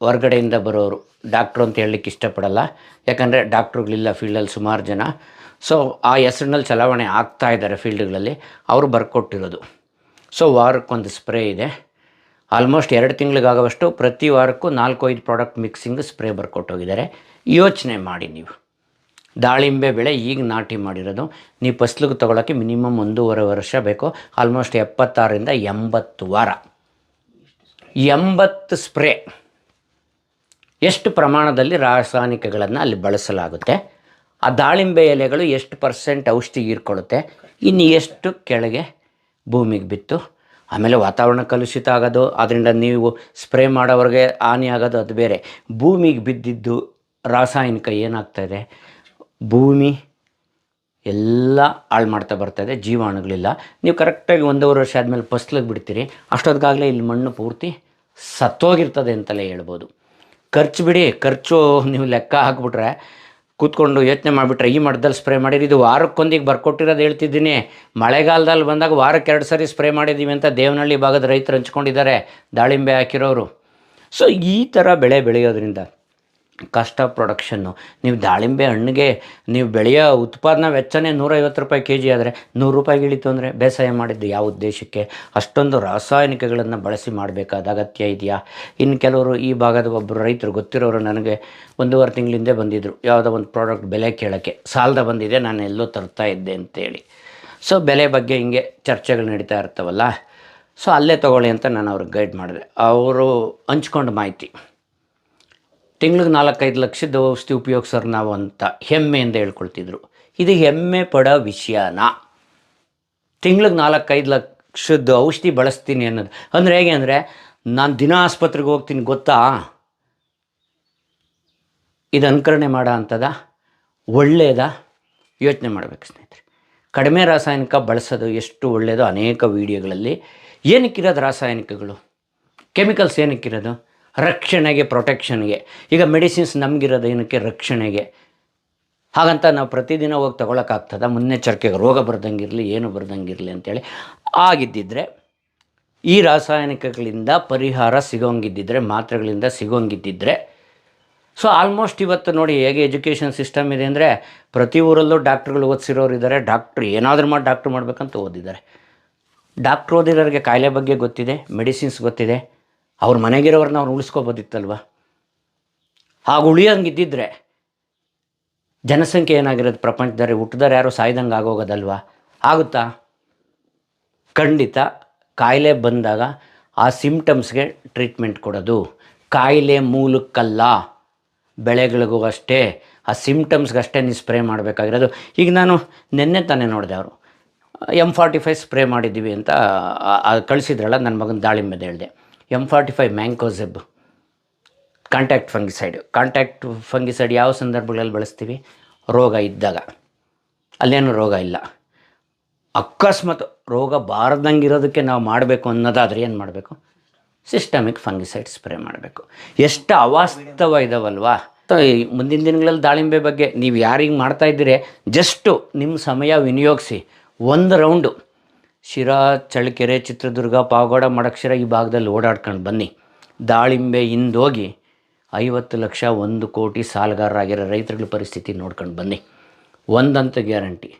ಹೊರ್ಗಡೆಯಿಂದ ಬರೋರು ಡಾಕ್ಟ್ರು ಅಂತ ಹೇಳಲಿಕ್ಕೆ ಇಷ್ಟಪಡಲ್ಲ. ಯಾಕಂದರೆ ಡಾಕ್ಟ್ರುಗಳಿಲ್ಲ ಫೀಲ್ಡಲ್ಲಿ ಸುಮಾರು ಜನ. ಸೊ ಆ ಹೆಸರಿನಲ್ಲಿ ಚಲಾವಣೆ ಆಗ್ತಾ ಇದ್ದಾರೆ ಫೀಲ್ಡ್ಗಳಲ್ಲಿ ಅವರು ಬರ್ಕೊಟ್ಟಿರೋದು. ಸೊ ವಾರಕ್ಕೊಂದು ಸ್ಪ್ರೇ ಇದೆ. ಆಲ್ಮೋಸ್ಟ್ ಎರಡು ತಿಂಗಳಿಗಾಗುವಷ್ಟು ಪ್ರತಿ ವಾರಕ್ಕೂ ನಾಲ್ಕು, ಐದು ಪ್ರಾಡಕ್ಟ್ ಮಿಕ್ಸಿಂಗ್ ಸ್ಪ್ರೇ ಬರ್ಕೊಟ್ಟೋಗಿದ್ದಾರೆ. ಯೋಚನೆ ಮಾಡಿ ನೀವು. ದಾಳಿಂಬೆ ಬೆಳೆ ಈಗ ನಾಟಿ ಮಾಡಿರೋದು. ನೀವು ಫಸ್ಲಿಗೆ ತೊಗೊಳಕ್ಕೆ ಮಿನಿಮಮ್ ಒಂದೂವರೆ ವರ್ಷ ಬೇಕು. ಆಲ್ಮೋಸ್ಟ್ ಎಪ್ಪತ್ತಾರರಿಂದ ಎಂಬತ್ತು ವಾರ. ಎಂಬತ್ತು ಸ್ಪ್ರೇ. ಎಷ್ಟು ಪ್ರಮಾಣದಲ್ಲಿ ರಾಸಾಯನಿಕಗಳನ್ನು ಅಲ್ಲಿ ಬಳಸಲಾಗುತ್ತೆ? ಆ ದಾಳಿಂಬೆ ಎಲೆಗಳು ಎಷ್ಟು ಪರ್ಸೆಂಟ್ ಔಷಧಿ ಹೀರ್ಕೊಳ್ಳುತ್ತೆ? ಇನ್ನು ಎಷ್ಟು ಕೆಳಗೆ ಭೂಮಿಗೆ ಬಿತ್ತು? ಆಮೇಲೆ ವಾತಾವರಣ ಕಲುಷಿತ ಆಗೋದು. ಅದರಿಂದ ನೀವು ಸ್ಪ್ರೇ ಮಾಡೋವ್ರಿಗೆ ಹಾನಿ ಆಗೋದು, ಅದು ಬೇರೆ. ಭೂಮಿಗೆ ಬಿದ್ದಿದ್ದು ರಾಸಾಯನಿಕ ಏನಾಗ್ತಾ ಇದೆ? ಭೂಮಿ ಎಲ್ಲ ಹಾಳು ಮಾಡ್ತಾ ಬರ್ತಾಯಿದೆ ಜೀವಾಣುಗಳಿಲ್ಲ. ನೀವು ಕರೆಕ್ಟಾಗಿ ಒಂದೂವರೆ ವರ್ಷ ಆದಮೇಲೆ ಫಸ್ಲಿಗೆ ಬಿಡ್ತೀರಿ ಅಷ್ಟೊತ್ತಿಗಾಗಲೇ ಇಲ್ಲಿ ಮಣ್ಣು ಪೂರ್ತಿ ಸತ್ತೋಗಿರ್ತದೆ ಅಂತಲೇ ಹೇಳ್ಬೋದು. ಖರ್ಚು ಬಿಡಿ, ಖರ್ಚು ನೀವು ಲೆಕ್ಕ ಹಾಕ್ಬಿಟ್ರೆ ಕೂತ್ಕೊಂಡು ಯೋಚನೆ ಮಾಡಿಬಿಟ್ರೆ, ಈ ಮಠದಲ್ಲಿ ಸ್ಪ್ರೇ ಮಾಡಿರಿ, ಇದು ವಾರಕ್ಕೊಂದಿಗೆ ಬರ್ಕೊಟ್ಟಿರೋದು ಹೇಳ್ತಿದ್ದೀನಿ. ಮಳೆಗಾಲದಲ್ಲಿ ಬಂದಾಗ ವಾರಕ್ಕೆ ಎರಡು ಸರಿ ಸ್ಪ್ರೇ ಮಾಡಿದ್ದೀವಿ ಅಂತ ದೇವನಹಳ್ಳಿ ಭಾಗದ ರೈತರು ಹಂಚ್ಕೊಂಡಿದ್ದಾರೆ, ದಾಳಿಂಬೆ ಹಾಕಿರೋರು. ಸೊ ಈ ಥರ ಬೆಳೆ ಬೆಳೆಯೋದ್ರಿಂದ ಆಫ್ ಪ್ರೊಡಕ್ಷನ್ನು ನೀವು ದಾಳಿಂಬೆ ಹಣ್ಣಿಗೆ ನೀವು ಬೆಳೆಯೋ ಉತ್ಪಾದನಾ ವೆಚ್ಚನೇ ನೂರೈವತ್ತು ರೂಪಾಯಿ ಕೆ ಜಿ ಆದರೆ ನೂರು ರೂಪಾಯಿಗೆ ಇಳಿತು ಅಂದರೆ ಬೇಸಾಯ ಮಾಡಿದ್ದು ಯಾವ ಉದ್ದೇಶಕ್ಕೆ? ಅಷ್ಟೊಂದು ರಾಸಾಯನಿಕಗಳನ್ನು ಬಳಸಿ ಮಾಡಬೇಕಾದ ಅಗತ್ಯ ಇದೆಯಾ? ಇನ್ನು ಕೆಲವರು ಈ ಭಾಗದ ಒಬ್ಬರು ರೈತರು ಗೊತ್ತಿರೋರು ನನಗೆ ಒಂದೂವರೆ ತಿಂಗಳಿಂದೆ ಬಂದಿದ್ದರು ಯಾವುದೋ ಒಂದು ಪ್ರಾಡಕ್ಟ್ ಬೆಲೆ ಕೇಳೋಕ್ಕೆ. ಸಾಲದ ಬಂದಿದೆ, ನಾನು ಎಲ್ಲೋ ತರ್ತಾ ಇದ್ದೆ ಅಂತೇಳಿ. ಸೊ ಬೆಲೆ ಬಗ್ಗೆ ಹಿಂಗೆ ಚರ್ಚೆಗಳು ನಡೀತಾ ಇರ್ತಾವಲ್ಲ. ಸೊ ಅಲ್ಲೇ ತೊಗೊಳ್ಳಿ ಅಂತ ನಾನು ಅವ್ರಿಗೆ ಗೈಡ್ ಮಾಡಿದೆ. ಅವರು ಹಂಚ್ಕೊಂಡು ಮಾಹಿತಿ. ತಿಂಗ್ಳಿಗೆ ನಾಲ್ಕೈದು ಲಕ್ಷದ ಔಷಧಿ ಉಪಯೋಗಿಸೋರು ನಾವು ಅಂತ ಹೆಮ್ಮೆಯಿಂದ ಹೇಳ್ಕೊಳ್ತಿದ್ರು. ಇದು ಹೆಮ್ಮೆ ಪಡೋ ವಿಷಯನ. ತಿಂಗ್ಳಿಗೆ ನಾಲ್ಕೈದು ಲಕ್ಷದ ಔಷಧಿ ಬಳಸ್ತೀನಿ ಅನ್ನೋದು. ಅಂದರೆ ಹೇಗೆ ಅಂದರೆ, ನಾನು ದಿನ ಆಸ್ಪತ್ರೆಗೆ ಹೋಗ್ತೀನಿ ಗೊತ್ತಾ? ಇದು ಅನುಕರಣೆ ಮಾಡೋ ಅಂಥದ ಒಳ್ಳೆಯದ ಯೋಚನೆ ಮಾಡಬೇಕು ಸ್ನೇಹಿತರೆ. ಕಡಿಮೆ ರಾಸಾಯನಿಕ ಬಳಸೋದು ಎಷ್ಟು ಒಳ್ಳೆಯದು ಅನೇಕ ವೀಡಿಯೋಗಳಲ್ಲಿ ಏನಕ್ಕಿರೋದು ರಾಸಾಯನಿಕಗಳು? ಕೆಮಿಕಲ್ಸ್ ಏನಕ್ಕಿರೋದು? ರಕ್ಷಣೆಗೆ ಪ್ರೊಟೆಕ್ಷನ್ಗೆ ಈಗ ಮೆಡಿಸಿನ್ಸ್ ನಮಗಿರೋದು ಏನಕ್ಕೆ? ರಕ್ಷಣೆಗೆ. ಹಾಗಂತ ನಾವು ಪ್ರತಿದಿನ ಹೋಗಿ ತಗೊಳಕ್ಕಾಗ್ತದ? ಮುನ್ನೆಚ್ಚರಿಕೆಗೆ ರೋಗ ಬರ್ದಂಗಿರಲಿ, ಏನು ಬರ್ದಂಗಿರಲಿ ಅಂತೇಳಿ. ಆಗಿದ್ದಿದ್ರೆ, ಈ ರಾಸಾಯನಿಕಗಳಿಂದ ಪರಿಹಾರ ಸಿಗೋಂಗಿದ್ದಿದ್ರೆ, ಮಾತ್ರೆಗಳಿಂದ ಸಿಗೋಂಗಿದ್ದಿದ್ರೆ, ಸೊ ಆಲ್ಮೋಸ್ಟ್ ಇವತ್ತು ನೋಡಿ ಹೇಗೆ ಎಜುಕೇಷನ್ ಸಿಸ್ಟಮ್ ಇದೆ ಅಂದರೆ, ಪ್ರತಿ ಊರಲ್ಲೂ ಡಾಕ್ಟ್ರುಗಳು ಓದಿಸಿರೋರು ಇದ್ದಾರೆ ಡಾಕ್ಟ್ರು ಏನಾದರೂ ಮಾಡಿ ಡಾಕ್ಟ್ರು ಮಾಡಬೇಕಂತ ಓದಿದ್ದಾರೆ. ಡಾಕ್ಟ್ರು ಓದಿರೋರಿಗೆ ಕಾಯಿಲೆ ಬಗ್ಗೆ ಗೊತ್ತಿದೆ ಮೆಡಿಸಿನ್ಸ್ ಗೊತ್ತಿದೆ. ಅವ್ರ ಮನೆಗಿರೋರನ್ನ ಅವ್ರು ಉಳಿಸ್ಕೋಬೋದಿತ್ತಲ್ವ? ಹಾಗೆ ಉಳಿಯೋಂಗಿದ್ದಿದ್ರೆ ಜನಸಂಖ್ಯೆ ಏನಾಗಿರೋದು ಪ್ರಪಂಚದಲ್ಲಿ ಹುಟ್ಟಿದಾರೆ ಯಾರು ಸಾಯ್ದಂಗೆ ಆಗೋಗೋದಲ್ವಾ? ಆಗುತ್ತಾ? ಖಂಡಿತ ಕಾಯಿಲೆ ಬಂದಾಗ ಆ ಸಿಮ್ಟಮ್ಸ್ಗೆ ಟ್ರೀಟ್ಮೆಂಟ್ ಕೊಡೋದು. ಕಾಯಿಲೆ ಮೂಲಕ್ಕಲ್ಲ ಬೆಳೆಗಳಿಗೂ ಅಷ್ಟೇ, ಆ ಸಿಮ್ಟಮ್ಸ್ಗಷ್ಟೇ ನೀವು ಸ್ಪ್ರೇ ಮಾಡಬೇಕಾಗಿರೋದು. ಈಗ ನಾನು ನಿನ್ನೆ ತಾನೇ ನೋಡಿದೆ ಅವರು. ಎಂ ಫಾರ್ಟಿ ಫೈವ್ ಸ್ಪ್ರೇ ಮಾಡಿದ್ದೀವಿ ಅಂತ ಕಳಿಸಿದ್ರಲ್ಲ ನನ್ನ ಮಗನ ದಾಳಿಂಬೆದು ಹೇಳಿದೆ. M forty five mancozeb contact fungicide. Contact fungicide ಯಾವ ಸಂದರ್ಭಗಳಲ್ಲಿ ಬಳಸ್ತೀವಿ? ರೋಗ ಇದ್ದಾಗ. ಅಲ್ಲೇನು ರೋಗ ಇಲ್ಲ. ಅಕಸ್ಮಾತ್ ರೋಗ ಬಾರ್ದಂಗೆ ಇರೋದಕ್ಕೆ ನಾವು ಮಾಡಬೇಕು ಅನ್ನೋದಾದ್ರೆ ಏನು ಮಾಡಬೇಕು? ಸಿಸ್ಟಮಿಕ್ ಫಂಗಿಸೈಡ್ ಸ್ಪ್ರೇ ಮಾಡಬೇಕು. ಎಷ್ಟು ಅವಾಸ್ತವ ಇದಾವಲ್ವಾ? ಮುಂದಿನ ದಿನಗಳಲ್ಲಿ ದಾಳಿಂಬೆ ಬಗ್ಗೆ ನೀವು ಯಾರಿಗೆ ಮಾಡ್ತಾ ಇದ್ದೀರಿ, ಜಸ್ಟು ನಿಮ್ಮ ಸಮಯ ವಿನಿಯೋಗಿಸಿ. ಒಂದು ರೌಂಡು ಶಿರಾ, ಚಳ್ಳಕೆರೆ, ಚಿತ್ರದುರ್ಗ ಪಾವಗಡ ಮಡಕ್ಷರ ಈ ಭಾಗದಲ್ಲಿ ಓಡಾಡ್ಕೊಂಡು ಬನ್ನಿ. ದಾಳಿಂಬೆ ಹಿಂದೋಗಿ ಐವತ್ತು ಲಕ್ಷ ಒಂದು ಕೋಟಿ ಸಾಲಗಾರರಾಗಿರೋ ರೈತರುಗಳ ಪರಿಸ್ಥಿತಿ ನೋಡ್ಕೊಂಡು ಬನ್ನಿ. ಒಂದಂತ ಗ್ಯಾರಂಟಿ.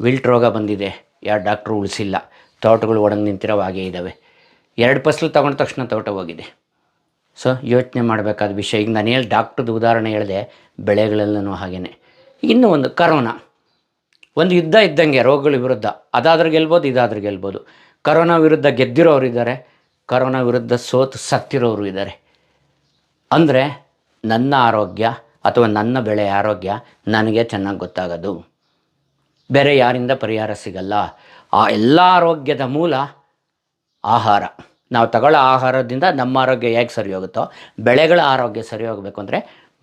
ವಿಲ್ಟ್ ರೋಗ ಬಂದಿದೆ. ಯಾರು ಡಾಕ್ಟ್ರು ಉಳಿಸಿಲ್ಲ. ತೋಟಗಳು ಒಡಂಗ್ ನಿಂತಿರೋ ಹಾಗೆ ಇದ್ದಾವೆ ಎರಡು ಫಸಲು ತಗೊಂಡ ತಕ್ಷಣ ತೋಟ ಹೋಗಿದೆ. ಸೊ, ಯೋಚನೆ ಮಾಡಬೇಕಾದ ವಿಷಯ. ಈಗ ನಾನು ಹೇಳಿ ಡಾಕ್ಟ್ರದ್ದು ಉದಾಹರಣೆ ಹೇಳಿದೆ, ಬೆಳೆಗಳೆಲ್ಲನೂ ಹಾಗೇ ಇನ್ನೂ ಒಂದು, ಕರೋನಾ. ಒಂದು ಯುದ್ಧ ಇದ್ದಂಗೆ ರೋಗಗಳ ವಿರುದ್ಧ, ಅದಾದ್ರೆ ಗೆಲ್ಬೋದು, ಇದಾದ್ರೆ ಗೆಲ್ಬೋದು. ಕರೋನಾ ವಿರುದ್ಧ ಗೆದ್ದಿರೋರು ಇದ್ದಾರೆ, ಕರೋನಾ ವಿರುದ್ಧ ಸೋತು ಸತ್ತಿರೋರು ಇದ್ದಾರೆ. ಅಂದರೆ ನನ್ನ ಆರೋಗ್ಯ ಅಥವಾ ನನ್ನ ಬೆಳೆ ಆರೋಗ್ಯ ನನಗೆ ಚೆನ್ನಾಗಿ ಗೊತ್ತಾಗೋದು. ಬೇರೆ ಯಾರಿಂದ ಪರಿಹಾರ ಸಿಗಲ್ಲ. ಆ ಎಲ್ಲ ಆರೋಗ್ಯದ ಮೂಲ ಆಹಾರ. ನಾವು ತಗೊಳ್ಳೋ ಆಹಾರದಿಂದ ನಮ್ಮ ಆರೋಗ್ಯ ಹೇಗೆ ಸರಿ ಹೋಗುತ್ತೋ, ಬೆಳೆಗಳ ಆರೋಗ್ಯ ಸರಿ ಹೋಗಬೇಕು ಅಂದರೆ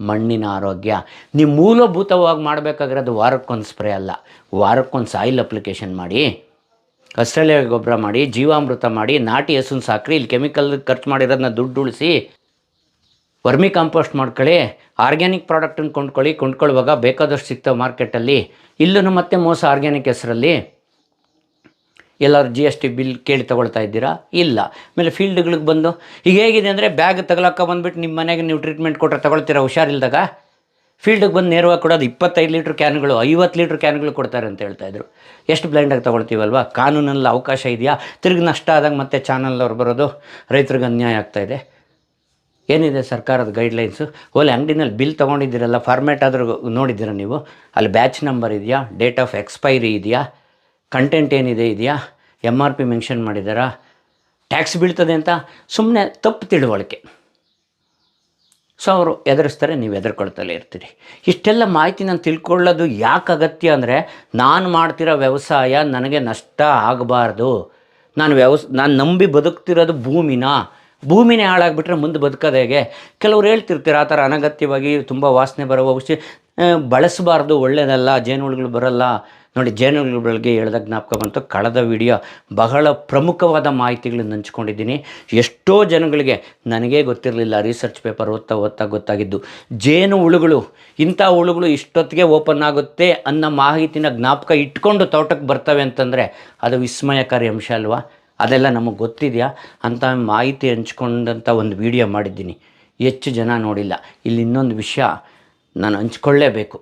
ಮಣ್ಣಿನ ಆರೋಗ್ಯ. ನೀವು ಮೂಲಭೂತವಾಗಿ ಮಾಡಬೇಕಾಗಿರೋದು ವಾರಕ್ಕೊಂದು ಸ್ಪ್ರೇ ಅಲ್ಲ. ವಾರಕ್ಕೊಂದು ಸಾಯಿಲ್ ಅಪ್ಲಿಕೇಶನ್ ಮಾಡಿ ಆಸ್ಟ್ರೇಲಿಯಾ ಗೊಬ್ಬರ ಮಾಡಿ, ಜೀವಾಮೃತ ಮಾಡಿ, ನಾಟಿ ಹಸುನ್ ಸಾಕ್ರಿ ಇಲ್ಲಿ ಕೆಮಿಕಲ್ ಖರ್ಚು ಮಾಡಿರೋದನ್ನ ದುಡ್ಡು ಉಳಿಸಿ, ವರ್ಮಿ ಕಾಂಪೋಸ್ಟ್ ಮಾಡ್ಕೊಳ್ಳಿ, ಆರ್ಗ್ಯಾನಿಕ್ ಪ್ರಾಡಕ್ಟನ್ನು ಕೊಂಡ್ಕೊಳ್ಳಿ ಕೊಂಡ್ಕೊಳ್ಳುವಾಗ ಬೇಕಾದಷ್ಟು ಸಿಗ್ತಾವೆ ಮಾರ್ಕೆಟಲ್ಲಿ ಇಲ್ಲೂ ಮತ್ತೆ ಮೋಸ ಆರ್ಗ್ಯಾನಿಕ್ ಹೆಸರಲ್ಲಿ. ಎಲ್ಲರೂ ಜಿ ಎಸ್ ಟಿ ಬಿಲ್ ಕೇಳಿ ತೊಗೊಳ್ತಾ ಇದ್ದೀರಾ? ಇಲ್ಲ. ಆಮೇಲೆ ಫೀಲ್ಡ್ಗಳಿಗೆ ಬಂದು, ಈಗ ಹೇಗಿದೆ ಅಂದರೆ ಬ್ಯಾಗ್ ತಗೊಳಕ್ಕೆ ಬಂದುಬಿಟ್ಟು ನಿಮ್ಮ ಮನೆಗೆ ನೀವು ಟ್ರೀಟ್ಮೆಂಟ್ ಕೊಟ್ಟರೆ ತೊಗೊಳ್ತೀರಾ? ಹುಷಾರಿಲ್ದಾಗ? ಫೀಲ್ಡಿಗೆ ಬಂದು ನೇರವಾಗಿ ಕೊಡೋದು ಇಪ್ಪತ್ತೈದು ಲೀಟ್ರ್ ಕ್ಯಾನ್ಗಳು, ಐವತ್ತು ಲೀಟ್ರ್ ಕ್ಯಾನ್ಗಳು ಕೊಡ್ತಾರೆ ಅಂತ ಹೇಳ್ತಾ ಇದ್ರು. ಎಷ್ಟು ಬ್ಲೈಂಡಾಗಿ ತೊಗೊಳ್ತೀವಲ್ವ? ಕಾನೂನಲ್ಲಿ ಅವಕಾಶ ಇದೆಯಾ? ತಿರುಗಿ ನಷ್ಟ ಆದಾಗ ಮತ್ತೆ ಚಾನಲ್ ಅವ್ರು ಬರೋದು ರೈತರಿಗೆ ಅನ್ಯಾಯ ಆಗ್ತಾಯಿದೆ ಏನಿದೆ ಸರ್ಕಾರದ ಗೈಡ್ಲೈನ್ಸು ಓಲೆ ಅಂಗಡಿನಲ್ಲಿ ಬಿಲ್ ತೊಗೊಂಡಿದ್ದೀರಲ್ಲ ಫಾರ್ಮ್ಯಾಟ್ ಆದರೂ ನೋಡಿದ್ದೀರ ನೀವು? ಅಲ್ಲಿ ಬ್ಯಾಚ್ ನಂಬರ್ ಇದೆಯಾ? ಡೇಟ್ ಆಫ್ ಎಕ್ಸ್ಪೈರಿ ಇದೆಯಾ? ಕಂಟೆಂಟ್ ಏನಿದೆ ಇದೆಯಾ? ಎಂ ಆರ್ ಪಿ ಮೆನ್ಷನ್ ಮಾಡಿದ್ದಾರಾ ಟ್ಯಾಕ್ಸ್ ಬೀಳ್ತದೆ ಅಂತ? ಸುಮ್ಮನೆ ತಪ್ಪು ತಿಳುವಳಿಕೆ. ಸೊ ಅವರು ಎದುರಿಸ್ತಾರೆ, ನೀವು ಎದುರ್ಕೊಳ್ತಲೇ ಇರ್ತೀರಿ. ಇಷ್ಟೆಲ್ಲ ಮಾಹಿತಿ ನಾನು ತಿಳ್ಕೊಳ್ಳೋದು ಯಾಕೆ ಅಗತ್ಯ ಅಂದರೆ, ನಾನು ಮಾಡ್ತಿರೋ ವ್ಯವಸಾಯ ನನಗೆ ನಷ್ಟ ಆಗಬಾರ್ದು. ನಾನು ವ್ಯವಸ್, ನಾನು ನಂಬಿ ಬದುಕ್ತಿರೋದು ಭೂಮಿನ? ಭೂಮಿನೇ ಹಾಳಾಗ್ಬಿಟ್ರೆ ಮುಂದೆ ಬದುಕೋದು ಹೇಗೆ? ಕೆಲವ್ರು ಹೇಳ್ತಿರ್ತೀರ, ಆ ಥರ ಅನಗತ್ಯವಾಗಿ ತುಂಬ ವಾಸನೆ ಬರೋ ಔಷಧಿ ಬಳಸಬಾರ್ದು ಒಳ್ಳೆಯದಲ್ಲ ಜೇನುಹುಳುಗಳು ಬರಲ್ಲ. ನೋಡಿ ಜೇನುಹುಳುಗಳ ಬಗ್ಗೆ ಹೇಳಿದ ಜ್ಞಾಪಕ ಬಂತು. ಕಳೆದ ವಿಡಿಯೋ ಬಹಳ ಪ್ರಮುಖವಾದ ಮಾಹಿತಿಗಳನ್ನು ಹಂಚ್ಕೊಂಡಿದ್ದೀನಿ. ಎಷ್ಟೋ ಜನಗಳಿಗೆ ನನಗೇ ಗೊತ್ತಿರಲಿಲ್ಲ ರಿಸರ್ಚ್ ಪೇಪರ್ ಓದ್ತಾ ಓದ್ತಾ ಗೊತ್ತಾಗಿದ್ದು. ಜೇನು ಹುಳುಗಳು, ಇಂಥ ಹುಳುಗಳು ಇಷ್ಟೊತ್ತಿಗೆ ಓಪನ್ ಆಗುತ್ತೆ ಅನ್ನೋ ಮಾಹಿತಿನ ಜ್ಞಾಪಕ ಇಟ್ಕೊಂಡು ತೋಟಕ್ಕೆ ಬರ್ತವೆ ಅಂತಂದರೆ ಅದು ವಿಸ್ಮಯಕಾರಿ ಅಂಶ ಅಲ್ವಾ? ಅದೆಲ್ಲ ನಮಗೆ ಗೊತ್ತಿದೆಯಾ? ಅಂತ ಮಾಹಿತಿ ಹಂಚ್ಕೊಂಡಂಥ ಒಂದು ವಿಡಿಯೋ ಮಾಡಿದ್ದೀನಿ. ಹೆಚ್ಚು ಜನ ನೋಡಿಲ್ಲ. ಇಲ್ಲಿ ಇನ್ನೊಂದು ವಿಷಯ. ನಾನು ಹಂಚ್ಕೊಳ್ಳೇಬೇಕು.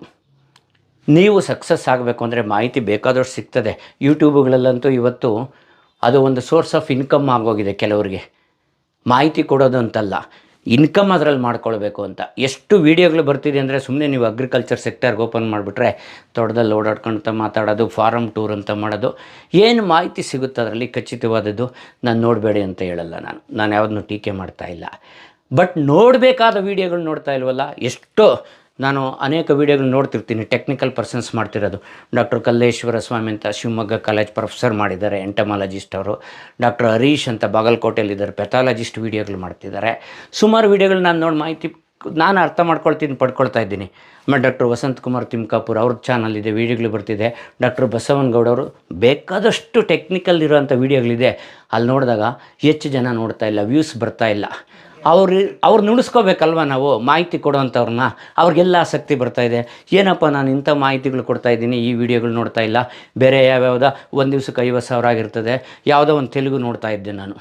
ನೀವು ಸಕ್ಸಸ್ ಆಗಬೇಕು ಅಂದರೆ ಮಾಹಿತಿ ಬೇಕಾದಷ್ಟು ಸಿಗ್ತದೆ. ಯೂಟ್ಯೂಬ್ಗಳಲ್ಲಂತೂ ಇವತ್ತು ಅದು ಒಂದು ಸೋರ್ಸ್ ಆಫ್ ಇನ್ಕಮ್ ಆಗೋಗಿದೆ ಕೆಲವರಿಗೆ. ಮಾಹಿತಿ ಕೊಡೋದು ಅಂತಲ್ಲ ಇನ್ಕಮ್ ಅದರಲ್ಲಿ ಮಾಡ್ಕೊಳ್ಬೇಕು ಅಂತ. ಎಷ್ಟು ವೀಡಿಯೋಗಳು ಬರ್ತಿದೆ ಅಂದರೆ ಸುಮ್ಮನೆ ನೀವು ಅಗ್ರಿಕಲ್ಚರ್ ಸೆಕ್ಟರ್ಗೆ ಓಪನ್ ಮಾಡಿಬಿಟ್ರೆ ತೋಟದಲ್ಲಿ ಓಡಾಡ್ಕೊಂತ ಮಾತಾಡೋದು ಫಾರಮ್ ಟೂರ್ ಅಂತ ಮಾಡೋದು, ಏನು ಮಾಹಿತಿ ಸಿಗುತ್ತೆ ಅದರಲ್ಲಿ? ಖಚಿತವಾದದ್ದು ನಾನು ನೋಡಬೇಡಿ ಅಂತ ಹೇಳಲ್ಲ ನಾನು. ನಾನು ಯಾವುದನ್ನು ಟೀಕೆ ಮಾಡ್ತಾ ಇಲ್ಲ. ಬಟ್ ನೋಡಬೇಕಾದ ವೀಡಿಯೋಗಳು ನೋಡ್ತಾ ಇಲ್ವಲ್ಲ? ಎಷ್ಟೋ ನಾನು ಅನೇಕ ವೀಡಿಯೋಗಳು ನೋಡ್ತಿರ್ತೀನಿ ಟೆಕ್ನಿಕಲ್ ಪರ್ಸನ್ಸ್ ಮಾಡ್ತಿರೋದು. ಡಾಕ್ಟರ್ ಕಲ್ಲೇಶ್ವರ ಸ್ವಾಮಿ ಅಂತ ಶಿವಮೊಗ್ಗ ಕಾಲೇಜ್ ಪ್ರೊಫೆಸರ್ ಮಾಡಿದ್ದಾರೆ ಎಂಟಮಾಲಜಿಸ್ಟ್ ಅವರು. ಡಾಕ್ಟರ್ ಹರೀಶ್ ಅಂತ ಬಾಗಲಕೋಟೆಯಲ್ಲಿದ್ದಾರೆ ಪೆಥಾಲಜಿಸ್ಟ್ ವೀಡಿಯೋಗಳು ಮಾಡ್ತಿದ್ದಾರೆ. ಸುಮಾರು ವೀಡಿಯೋಗಳು ನಾನು ನೋಡಿ ಮಾಹಿತಿ ನಾನು ಅರ್ಥ ಮಾಡ್ಕೊಳ್ತೀನಿ, ಪಡ್ಕೊಳ್ತಾ ಇದ್ದೀನಿ. ಆಮೇಲೆ ಡಾಕ್ಟರ್ ವಸಂತ್ ಕುಮಾರ್ ತಿಮ್ಕಾಪುರ್ ಅವ್ರ ಚಾನಲ್ ಇದೆ, ವೀಡಿಯೋಗಳು ಬರ್ತಿದೆ. ಡಾಕ್ಟರ್ ಬಸವನಗೌಡವರು ಬೇಕಾದಷ್ಟು ಟೆಕ್ನಿಕಲ್ ಇರೋವಂಥ ವೀಡಿಯೋಗಳಿದೆ. ಅಲ್ಲಿ ನೋಡಿದಾಗ ಹೆಚ್ಚು ಜನ ನೋಡ್ತಾ ಇಲ್ಲ ವ್ಯೂಸ್ ಬರ್ತಾ ಇಲ್ಲ. ಅವ್ರು ಅವ್ರು ನುಡಿಸ್ಕೋಬೇಕಲ್ವ ನಾವು? ಮಾಹಿತಿ ಕೊಡುವಂಥವ್ರನ್ನ. ಅವ್ರಿಗೆಲ್ಲ ಆಸಕ್ತಿ ಬರ್ತಾ ಇದೆ. ಏನಪ್ಪ ನಾನು ಇಂಥ ಮಾಹಿತಿಗಳು ಕೊಡ್ತಾ ಇದ್ದೀನಿ, ಈ ವಿಡಿಯೋಗಳು ನೋಡ್ತಾ ಇಲ್ಲ? ಬೇರೆ ಯಾವ್ಯಾವ್ದ ಒಂದು ದಿವ್ಸಕ್ಕೆ ಐವತ್ತು ಸಾವಿರ ಆಗಿರ್ತದೆ. ಯಾವುದೋ ಒಂದು ತೆಲುಗು ನೋಡ್ತಾ ಇದ್ದೆ ನಾನು.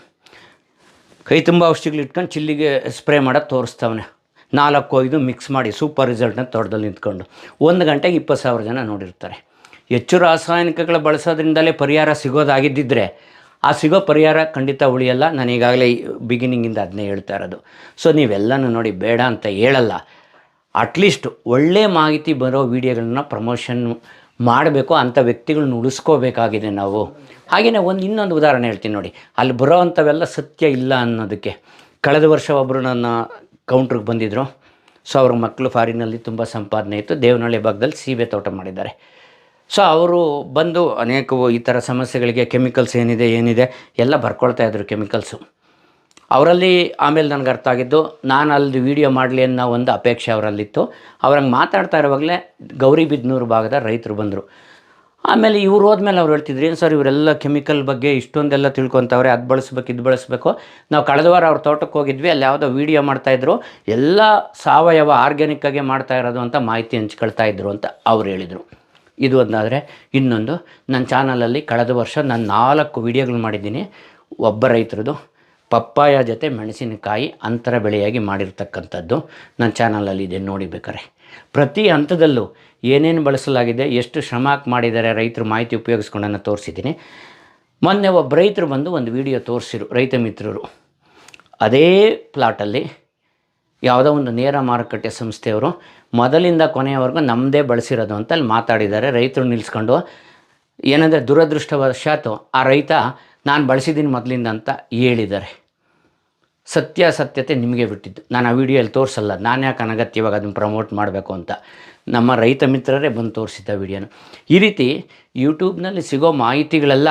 ಕೈ ತುಂಬ ಔಷಧಿಗಳು ಇಟ್ಕೊಂಡು ಚಿಲ್ಲಿಗೆ ಸ್ಪ್ರೇ ಮಾಡೋದು ತೋರಿಸ್ತವನೆ. ನಾಲ್ಕು, ಐದು ಮಿಕ್ಸ್ ಮಾಡಿ ಸೂಪರ್ ರಿಸಲ್ಟ್ನ ತೋಟದಲ್ಲಿ ನಿಂತ್ಕೊಂಡು. ಒಂದು ಗಂಟೆಗೆ ಇಪ್ಪತ್ತು ಸಾವಿರ ಜನ ನೋಡಿರ್ತಾರೆ. ಹೆಚ್ಚು ರಾಸಾಯನಿಕಗಳ ಬಳಸೋದ್ರಿಂದಲೇ ಪರಿಹಾರ ಸಿಗೋದಾಗಿದ್ದಿದ್ರೆ ಆ ಸಿಗೋ ಪರಿಹಾರ ಖಂಡಿತ ಉಳಿಯಲ್ಲ. ನಾನು ಈಗಾಗಲೇ ಬಿಗಿನಿಂಗಿಂದ ಅದನ್ನೇ ಹೇಳ್ತಾ ಇರೋದು. ಸೊ ನೀವೆಲ್ಲನೂ ನೋಡಿ ಬೇಡ ಅಂತ ಹೇಳಲ್ಲ. ಅಟ್ಲೀಸ್ಟ್ ಒಳ್ಳೆ ಮಾಹಿತಿ ಬರೋ ವಿಡಿಯೋಗಳನ್ನ ಪ್ರಮೋಷನ್ ಮಾಡಬೇಕು. ಅಂಥ ವ್ಯಕ್ತಿಗಳನ್ನ ಉಳಿಸ್ಕೋಬೇಕಾಗಿದೆ ನಾವು. ಹಾಗೆಯೇ ಒಂದು ಇನ್ನೊಂದು ಉದಾಹರಣೆ ಹೇಳ್ತೀನಿ ನೋಡಿ. ಅಲ್ಲಿ ಬರೋ ಅಂಥವೆಲ್ಲ ಸತ್ಯ ಇಲ್ಲ ಅನ್ನೋದಕ್ಕೆ. ಕಳೆದ ವರ್ಷ ಒಬ್ಬರು ನನ್ನ ಕೌಂಟ್ರಿಗೆ ಬಂದಿದ್ದರು ಸೊ ಅವ್ರ ಮಕ್ಕಳು ಫಾರಿನಲ್ಲಿ ತುಂಬ ಸಂಪಾದನೆ ಇತ್ತು. ದೇವನಹಳ್ಳಿ ಭಾಗದಲ್ಲಿ ಸೀಬೆ ತೋಟ ಮಾಡಿದ್ದಾರೆ. ಸೊ ಅವರು ಬಂದು ಅನೇಕವು ಈ ಥರ ಸಮಸ್ಯೆಗಳಿಗೆ ಕೆಮಿಕಲ್ಸ್ ಏನಿದೆ ಏನಿದೆ, ಎಲ್ಲ ಬರ್ಕೊಳ್ತಾ ಇದ್ರು ಕೆಮಿಕಲ್ಸು ಅವರಲ್ಲಿ ಆಮೇಲೆ ನನಗೆ ಅರ್ಥ ಆಗಿದ್ದು, ನಾನು ಅಲ್ಲಿ ವೀಡಿಯೋ ಮಾಡಲಿ ಅನ್ನೋ ಒಂದು ಅಪೇಕ್ಷೆ ಅವರಲ್ಲಿತ್ತು. ಅವ್ರಂಗೆ ಮಾತಾಡ್ತಾ ಇರುವಾಗಲೇ ಗೌರಿಬಿದ್ನೂರು ಭಾಗದ ರೈತರು ಬಂದರು. ಆಮೇಲೆ ಇವ್ರು ಹೋದ್ಮೇಲೆ ಅವ್ರು ಹೇಳ್ತಿದ್ರು, ಏನು ಸರ್ ಇವರೆಲ್ಲ ಕೆಮಿಕಲ್ ಬಗ್ಗೆ ಇಷ್ಟೊಂದೆಲ್ಲ ತಿಳ್ಕೊತವ್ರೆ, ಅದು ಬಳಸ್ಬೇಕು, ಇದು ಬಳಸಬೇಕು? ನಾವು ಕಳೆದ ವಾರ ಅವ್ರ ತೋಟಕ್ಕೆ ಹೋಗಿದ್ವಿ, ಅಲ್ಲಿ ಯಾವುದೋ ವೀಡಿಯೋ ಮಾಡ್ತಾಯಿದ್ರು ಎಲ್ಲ ಸಾವಯವ ಆರ್ಗ್ಯಾನಿಕ್ಕಾಗೆ ಮಾಡ್ತಾ ಇರೋದು ಅಂತ ಮಾಹಿತಿ ಹಂಚ್ಕೊಳ್ತಾ ಇದ್ರು ಅಂತ ಅವ್ರು ಹೇಳಿದರು. ಇದು ಒಂದಾದರೆ ಇನ್ನೊಂದು ನನ್ನ ಚಾನಲಲ್ಲಿ ಕಳೆದ ವರ್ಷ ನಾನು ನಾಲ್ಕು ವಿಡಿಯೋಗಳು ಮಾಡಿದ್ದೀನಿ. ಒಬ್ಬ ರೈತರದು ಪಪ್ಪಾಯ ಜೊತೆ ಮೆಣಸಿನಕಾಯಿ ಅಂತರ ಬೆಳೆಯಾಗಿ ಮಾಡಿರ್ತಕ್ಕಂಥದ್ದು ನನ್ನ ಚಾನಲಲ್ಲಿ ಇದೆ, ನೋಡಿ ಬೇಕಾರೆ. ಪ್ರತಿ ಹಂತದಲ್ಲೂ ಏನೇನು ಬಳಸಲಾಗಿದೆ, ಎಷ್ಟು ಶ್ರಮ ಹಾಕಿ ಮಾಡಿದ್ದಾರೆ ರೈತರು ಮಾಹಿತಿ ಉಪಯೋಗಿಸ್ಕೊಂಡನ್ನು ತೋರಿಸಿದ್ದೀನಿ. ಮೊನ್ನೆ ಒಬ್ಬ ರೈತರು ಬಂದು ಒಂದು ವಿಡಿಯೋ ತೋರಿಸಿರು, ರೈತ ಮಿತ್ರರು. ಅದೇ ಪ್ಲಾಟಲ್ಲಿ ಯಾವುದೋ ಒಂದು ನೇರ ಮಾರುಕಟ್ಟೆ ಸಂಸ್ಥೆಯವರು ಮೊದಲಿಂದ ಕೊನೆಯವರೆಗೂ ನಮ್ಮದೇ ಬಳಸಿರೋದು ಅಂತ ಅಲ್ಲಿ ಮಾತಾಡಿದ್ದಾರೆ. ರೈತರು ನಿಲ್ಸ್ಕೊಂಡು ಏನಂದರೆ ದುರದೃಷ್ಟವಶಾತು ಆ ರೈತ ನಾನು ಬಳಸಿದ್ದೀನಿ ಮೊದಲಿಂದ ಅಂತ ಹೇಳಿದ್ದಾರೆ. ಸತ್ಯಾಸತ್ಯತೆ ನಿಮಗೆ ಬಿಟ್ಟಿದ್ದು. ನಾನು ಆ ವಿಡಿಯೋಲ್ಲಿ ತೋರಿಸಲ್ಲ. ನಾನು ಯಾಕೆ ಅನಗತ್ಯವಾಗಿ ಅದನ್ನು ಪ್ರಮೋಟ್ ಮಾಡಬೇಕು ಅಂತ. ನಮ್ಮ ರೈತ ಮಿತ್ರರೇ ಬಂದು ತೋರಿಸಿದ್ದ ವಿಡಿಯೋನ. ಈ ರೀತಿ ಯೂಟ್ಯೂಬ್ನಲ್ಲಿ ಸಿಗೋ ಮಾಹಿತಿಗಳೆಲ್ಲ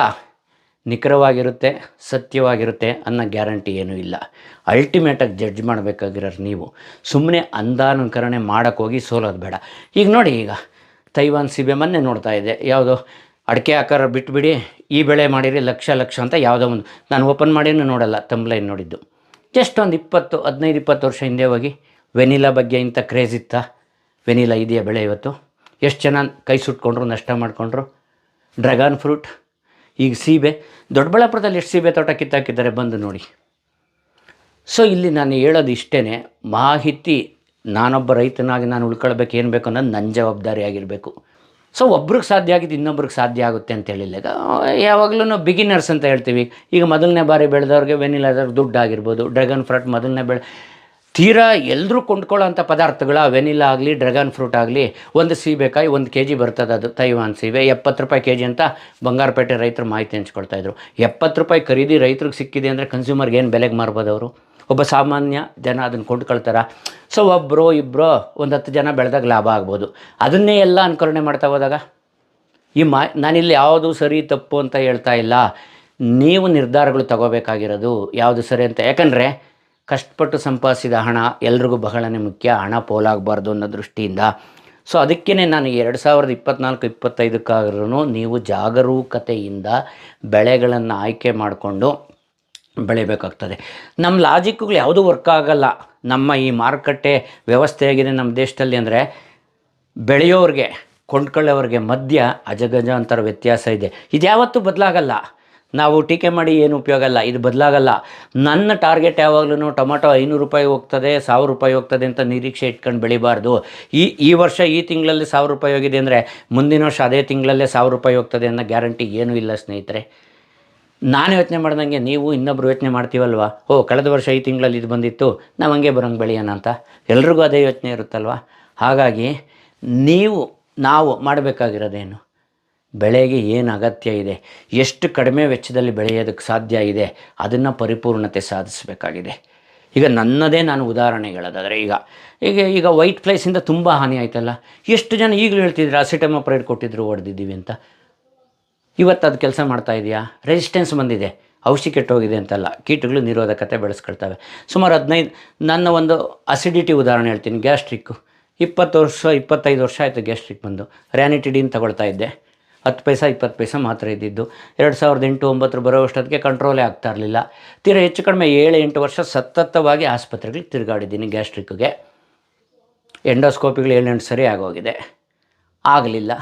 ನಿಖರವಾಗಿರುತ್ತೆ, ಸತ್ಯವಾಗಿರುತ್ತೆ ಅನ್ನೋ ಗ್ಯಾರಂಟಿ ಏನೂ ಇಲ್ಲ. ಅಲ್ಟಿಮೇಟಾಗಿ ಜಡ್ಜ್ ಮಾಡಬೇಕಾಗಿರೋರು ನೀವು. ಸುಮ್ಮನೆ ಅಂಧಾನುಕರಣೆ ಮಾಡೋಕ್ಕೆ ಹೋಗಿ ಸೋಲೋದು ಬೇಡ. ಈಗ ನೋಡಿ ಈಗ ತೈವಾನ್ ಸಿಬೆ ಮೊನ್ನೆ ನೋಡ್ತಾ ಇದ್ದೆ ಯಾವುದೋ ಅಡಿಕೆ ಆಕಾರ ಬಿಟ್ಬಿಡಿ, ಈ ಬೆಳೆ ಮಾಡಿರಿ ಲಕ್ಷ ಲಕ್ಷ ಅಂತ ಯಾವುದೋ ಒಂದು. ನಾನು ಓಪನ್ ಮಾಡಿನೂ ನೋಡಲ್ಲ ತಂಬ್ಲೈನ್ ನೋಡಿದ್ದು. ಜಸ್ಟ್ ಒಂದು ಇಪ್ಪತ್ತು, ಹದಿನೈದು, ಇಪ್ಪತ್ತು ವರ್ಷ ಹಿಂದೆ ಹೋಗಿ, ವೆನಿಲಾ ಬಗ್ಗೆ ಇಂಥ ಕ್ರೇಜ್ ಇತ್ತಾ? ವೆನಿಲಾ ಇದೆಯಾ ಬೆಳೆ ಇವತ್ತು? ಎಷ್ಟು ಜನ ಕೈ ಸುಟ್ಕೊಂಡ್ರು, ನಷ್ಟ ಮಾಡಿಕೊಂಡ್ರು? Dragon fruit? ಈಗ ಸೀಬೆ, ದೊಡ್ಡಬಳ್ಳಾಪುರದಲ್ಲಿ ಎಷ್ಟು ಸೀಬೆ ತೋಟ ಕಿತ್ತಾಕಿದ್ದಾರೆ ಬಂದು ನೋಡಿ. ಸೊ ಇಲ್ಲಿ ನಾನು ಹೇಳೋದು ಇಷ್ಟೇ ಮಾಹಿತಿ ನಾನೊಬ್ಬ ರೈತನಾಗಿ ನಾನು ಉಳ್ಕೊಳ್ಬೇಕು, ಏನು ಬೇಕು ಅನ್ನೋದು ನನ್ನ ಜವಾಬ್ದಾರಿ ಆಗಿರಬೇಕು. ಸೊ ಒಬ್ರಿಗೆ ಸಾಧ್ಯ ಆಗಿದ್ದು ಇನ್ನೊಬ್ರಿಗೆ ಸಾಧ್ಯ ಆಗುತ್ತೆ ಅಂತ ಹೇಳಿಲ್ಲ. ಯಾವಾಗಲೂ ಬಿಗಿನರ್ಸ್ ಅಂತ ಹೇಳ್ತೀವಿ. ಈಗ ಮೊದಲನೇ ಬಾರಿ ಬೆಳೆದವ್ರಿಗೆ ವೆನಿಲಾದವ್ರಿಗೆ ದುಡ್ಡು ಆಗಿರ್ಬೋದು ಡ್ರ್ಯಾಗನ್ ಫ್ರೂಟ್ ಮೊದಲನೇ ಬೆಳೆ ತೀರಾ ಎಲ್ಲರೂ ಕೊಂಡ್ಕೊಳ್ಳೋಂಥ ಪದಾರ್ಥಗಳ ವೆನಿಲಾ ಆಗಲಿ, ಡ್ರ್ಯಾಗನ್ ಫ್ರೂಟ್ ಆಗಲಿ, ಒಂದು ಸೀಬೆಕಾಯಿ ಒಂದು ಕೆ ಜಿ ಬರ್ತದೆ ಅದು, ತೈವಾನ್ ಸೀಬೆ ಎಪ್ಪತ್ತು ರೂಪಾಯಿ ಕೆ ಜಿ ಅಂತ ಬಂಗಾರಪೇಟೆ ರೈತರು ಮಾಹಿತಿ ಹಂಚ್ಕೊಳ್ತಾ ಇದ್ರು. ಎಪ್ಪತ್ತು ರೂಪಾಯಿ ಖರೀದಿ ರೈತರಿಗೆ ಸಿಕ್ಕಿದೆ ಅಂದರೆ ಕನ್ಸ್ಯೂಮರ್ಗೆ ಏನು ಬೆಲೆಗೆ ಮಾರ್ಬೋದು ಅವರು? ಒಬ್ಬ ಸಾಮಾನ್ಯ ಜನ ಅದನ್ನು ಕೊಂಡ್ಕೊಳ್ತಾರ. ಸೊ ಒಬ್ಬರು ಇಬ್ಬರು ಒಂದು ಹತ್ತು ಜನ ಬೆಳೆದಾಗ ಲಾಭ ಆಗ್ಬೋದು. ಅದನ್ನೇ ಎಲ್ಲ ಅನುಕರಣೆ ಮಾಡ್ತಾ ಹೋದಾಗ? ಈ ಮಾ, ನಾನಿಲ್ಲಿ ಯಾವುದು ಸರಿ, ತಪ್ಪು ಅಂತ ಹೇಳ್ತಾ ಇಲ್ಲ. ನೀವು ನಿರ್ಧಾರಗಳು ತಗೋಬೇಕಾಗಿರೋದು ಯಾವುದು ಸರಿ ಅಂತ. ಯಾಕಂದರೆ ಕಷ್ಟಪಟ್ಟು ಸಂಪಾದಿಸಿದ ಹಣ ಎಲ್ರಿಗೂ ಬಹಳನೇ ಮುಖ್ಯ. ಹಣ ಪೋಲಾಗಬಾರ್ದು ಅನ್ನೋ ದೃಷ್ಟಿಯಿಂದ. ಸೊ ಅದಕ್ಕೇ ನಾನು ಎರಡು ಸಾವಿರದ ಇಪ್ಪತ್ನಾಲ್ಕು ಇಪ್ಪತ್ತೈದಕ್ಕಾದ್ರೂ ನೀವು ಜಾಗರೂಕತೆಯಿಂದ ಬೆಳೆಗಳನ್ನು ಆಯ್ಕೆ ಮಾಡಿಕೊಂಡು ಬೆಳಿಬೇಕಾಗ್ತದೆ. ನಮ್ಮ ಲಾಜಿಕ್ಗಳು ಯಾವುದೂ ವರ್ಕ್ ಆಗಲ್ಲ. ನಮ್ಮ ಈ ಮಾರುಕಟ್ಟೆ ವ್ಯವಸ್ಥೆ ಆಗಿದೆ ನಮ್ಮ ದೇಶದಲ್ಲಿ ಅಂದರೆ ಬೆಳೆಯೋರಿಗೆ, ಕೊಂಡ್ಕೊಳ್ಳೋರಿಗೆ ಮಧ್ಯ ಅಜಗಜಾಂತರ ವ್ಯತ್ಯಾಸ ಇದೆ. ಇದು ಯಾವತ್ತೂ ಬದಲಾಗಲ್ಲ. ನಾವು ಟೀಕೆ ಮಾಡಿ ಏನು ಉಪಯೋಗ ಅಲ್ಲ ಇದು ಬದಲಾಗಲ್ಲ. ನನ್ನ ಟಾರ್ಗೆಟ್ ಯಾವಾಗಲೂ ಟೊಮೊಟೊ ಐನೂರು ರೂಪಾಯಿ ಹೋಗ್ತದೆ, ಸಾವಿರ ರೂಪಾಯಿ ಹೋಗ್ತದೆ ಅಂತ ನಿರೀಕ್ಷೆ ಇಟ್ಕೊಂಡು ಬೆಳಿಬಾರ್ದು. ಈ ಈ ವರ್ಷ ಈ ತಿಂಗಳಲ್ಲಿ ಸಾವಿರ ರೂಪಾಯಿ ಹೋಗಿದೆ ಅಂದರೆ ಮುಂದಿನ ವರ್ಷ ಅದೇ ತಿಂಗಳಲ್ಲೇ ಸಾವಿರ ರೂಪಾಯಿ ಹೋಗ್ತದೆ ಅನ್ನೋ ಗ್ಯಾರಂಟಿ ಏನೂ ಇಲ್ಲ ಸ್ನೇಹಿತರೆ. ನಾನು ಯೋಚನೆ ಮಾಡ್ದಂಗೆ ನೀವು ಇನ್ನೊಬ್ರು ಯೋಚನೆ ಮಾಡ್ತೀವಲ್ವ? ಓ, ಕಳೆದ ವರ್ಷ ಈ ತಿಂಗಳಲ್ಲಿ ಇದು ಬಂದಿತ್ತು, ನಾವು ಹಂಗೆ ಬರೋಂಗೆ ಬೆಳೆಯೋಣ ಅಂತ. ಎಲ್ರಿಗೂ ಅದೇ ಯೋಚನೆ ಇರುತ್ತಲ್ವ? ಹಾಗಾಗಿ ನೀವು, ನಾವು ಮಾಡಬೇಕಾಗಿರೋದೇನು? ಬೆಳೆಗೆ ಏನು ಅಗತ್ಯ ಇದೆ? ಎಷ್ಟು ಕಡಿಮೆ ವೆಚ್ಚದಲ್ಲಿ ಬೆಳೆಯೋದಕ್ಕೆ ಸಾಧ್ಯ ಇದೆ? ಅದನ್ನು ಪರಿಪೂರ್ಣತೆ ಸಾಧಿಸಬೇಕಾಗಿದೆ. ಈಗ ನನ್ನದೇ ನಾನು ಉದಾಹರಣೆಗಳದಾದರೆ ಈಗ ಈಗ ಈಗ ವೈಟ್ ಫ್ಲೈಸಿಂದ ತುಂಬ ಹಾನಿ ಆಯ್ತಲ್ಲ? ಎಷ್ಟು ಜನ ಈಗಲೂ ಹೇಳ್ತಿದ್ರು ಅಸಿಟಮಪ್ರೈಡ್ ಕೊಟ್ಟಿದ್ರು, ಹೊಡೆದಿದ್ದೀವಿ ಅಂತ. ಇವತ್ತು ಅದು ಕೆಲಸ ಮಾಡ್ತಾ ಇದೆಯಾ? ರೆಸಿಸ್ಟೆನ್ಸ್ ಬಂದಿದೆ. ಔಷಧಿ ಕೆಟ್ಟೋಗಿದೆ ಅಂತಲ್ಲ. ಕೀಟಗಳು ನಿರೋಧಕತೆ ಬೆಳೆಸ್ಕೊಳ್ತವೆ. ಸುಮಾರು ಹದಿನೈದು, ನನ್ನ ಒಂದು ಅಸಿಡಿಟಿ ಉದಾಹರಣೆ ಹೇಳ್ತೀನಿ, ಗ್ಯಾಸ್ಟ್ರಿಕ್ಕು. ಇಪ್ಪತ್ತು ವರ್ಷ, ಇಪ್ಪತ್ತೈದು ವರ್ಷ ಆಯಿತು ಗ್ಯಾಸ್ಟ್ರಿಕ್ ಬಂದು. ರ್ಯಾನಿಟಿಡಿನ್ ತಗೊಳ್ತಾ ಇದ್ದೆ. ಹತ್ತು ಪೈಸ, ಇಪ್ಪತ್ತು ಪೈಸಾ ಮಾತ್ರ ಇದ್ದಿದ್ದು. ಎರಡು ಸಾವಿರದ ಎಂಟು ಒಂಬತ್ತರ ಬರೋ ಅಷ್ಟೊತ್ತಿಗೆ ಕಂಟ್ರೋಲೇ ಆಗ್ತಾ ಇರಲಿಲ್ಲ. ತೀರ ಹೆಚ್ಚು ಕಡಿಮೆ ಏಳು ಎಂಟು ವರ್ಷ ಸತತವಾಗಿ ಆಸ್ಪತ್ರೆಗಳಿಗೆ ತಿರುಗಾಡಿದ್ದೀನಿ ಗ್ಯಾಸ್ಟ್ರಿಕ್ಗೆ. ಎಂಡೋಸ್ಕೋಪಿಗಳು ಏಳೆಂಟು ಸರಿ ಆಗೋಗಿದೆ. ಆಗಲಿಲ್ಲ.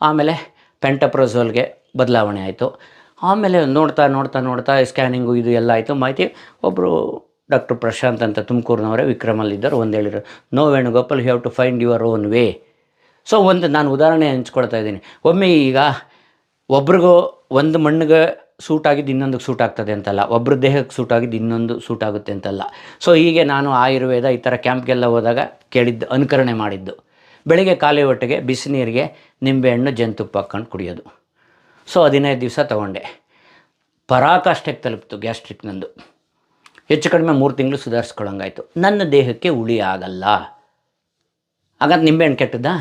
ಆಮೇಲೆ ಪೆಂಟಪ್ರೋಸೋಲ್ಗೆ ಬದಲಾವಣೆ ಆಯಿತು. ಆಮೇಲೆ ನೋಡ್ತಾ ನೋಡ್ತಾ ನೋಡ್ತಾ ಸ್ಕ್ಯಾನಿಂಗು ಇದು ಎಲ್ಲ ಆಯಿತು. ಮಾಹಿತಿ ಒಬ್ಬರು ಡಾಕ್ಟರ್ ಪ್ರಶಾಂತ್ ಅಂತ ತುಮಕೂರಿನವರೇ, ವಿಕ್ರಮಲ್ಲಿದ್ದರು. ಒಂದು ಹೇಳಿದರು no Venugopal have to find your own way so ಒಂದು ನಾನು ಉದಾಹರಣೆ ಹಂಚ್ಕೊಳ್ತಾ ಇದ್ದೀನಿ. ಒಮ್ಮೆ ಈಗ ಒಬ್ರಿಗೂ ಒಂದು ಮಣ್ಣಿಗೆ ಸೂಟ್ ಆಗಿದ್ದು ಇನ್ನೊಂದಕ್ಕೆ ಸೂಟ್ ಆಗ್ತದೆ ಅಂತಲ್ಲ. ಒಬ್ಬರ ದೇಹಕ್ಕೆ ಸೂಟ್ ಆಗಿದ್ದು ಇನ್ನೊಂದು ಸೂಟ್ ಆಗುತ್ತೆ ಅಂತಲ್ಲ. ಸೊ ಹೀಗೆ ನಾನು ಆಯುರ್ವೇದ ಈ ಥರ ಕ್ಯಾಂಪ್ಗೆಲ್ಲ ಹೋದಾಗ ಕೇಳಿದ್ದು, ಅನುಕರಣೆ ಮಾಡಿದ್ದು. ಬೆಳಿಗ್ಗೆ ಖಾಲಿ ಹೊಟ್ಟೆಗೆ ಬಿಸಿ ನೀರಿಗೆ ನಿಂಬೆಹಣ್ಣು ಜೇನುತುಪ್ಪ ಹಾಕ್ಕೊಂಡು ಕುಡಿಯೋದು. ಸೊ ಹದಿನೈದು ದಿವಸ ತೊಗೊಂಡೆ. ಪರಾಕಾಷ್ಠಕ್ಕೆ ತಲುಪಿತು ಗ್ಯಾಸ್ಟ್ರಿಕ್ ನಂದು. ಹೆಚ್ಚು ಕಡಿಮೆ ಮೂರು ತಿಂಗಳು ಸುಧಾರಿಸ್ಕೊಳ್ಳೋಂಗಾಯ್ತು ನನ್ನ ದೇಹಕ್ಕೆ ಉಳಿ ಆಗಲ್ಲ. ಹಾಗಂತ ನಿಂಬೆಹಣ್ಣು ಕೆಟ್ಟದ್ದಾ?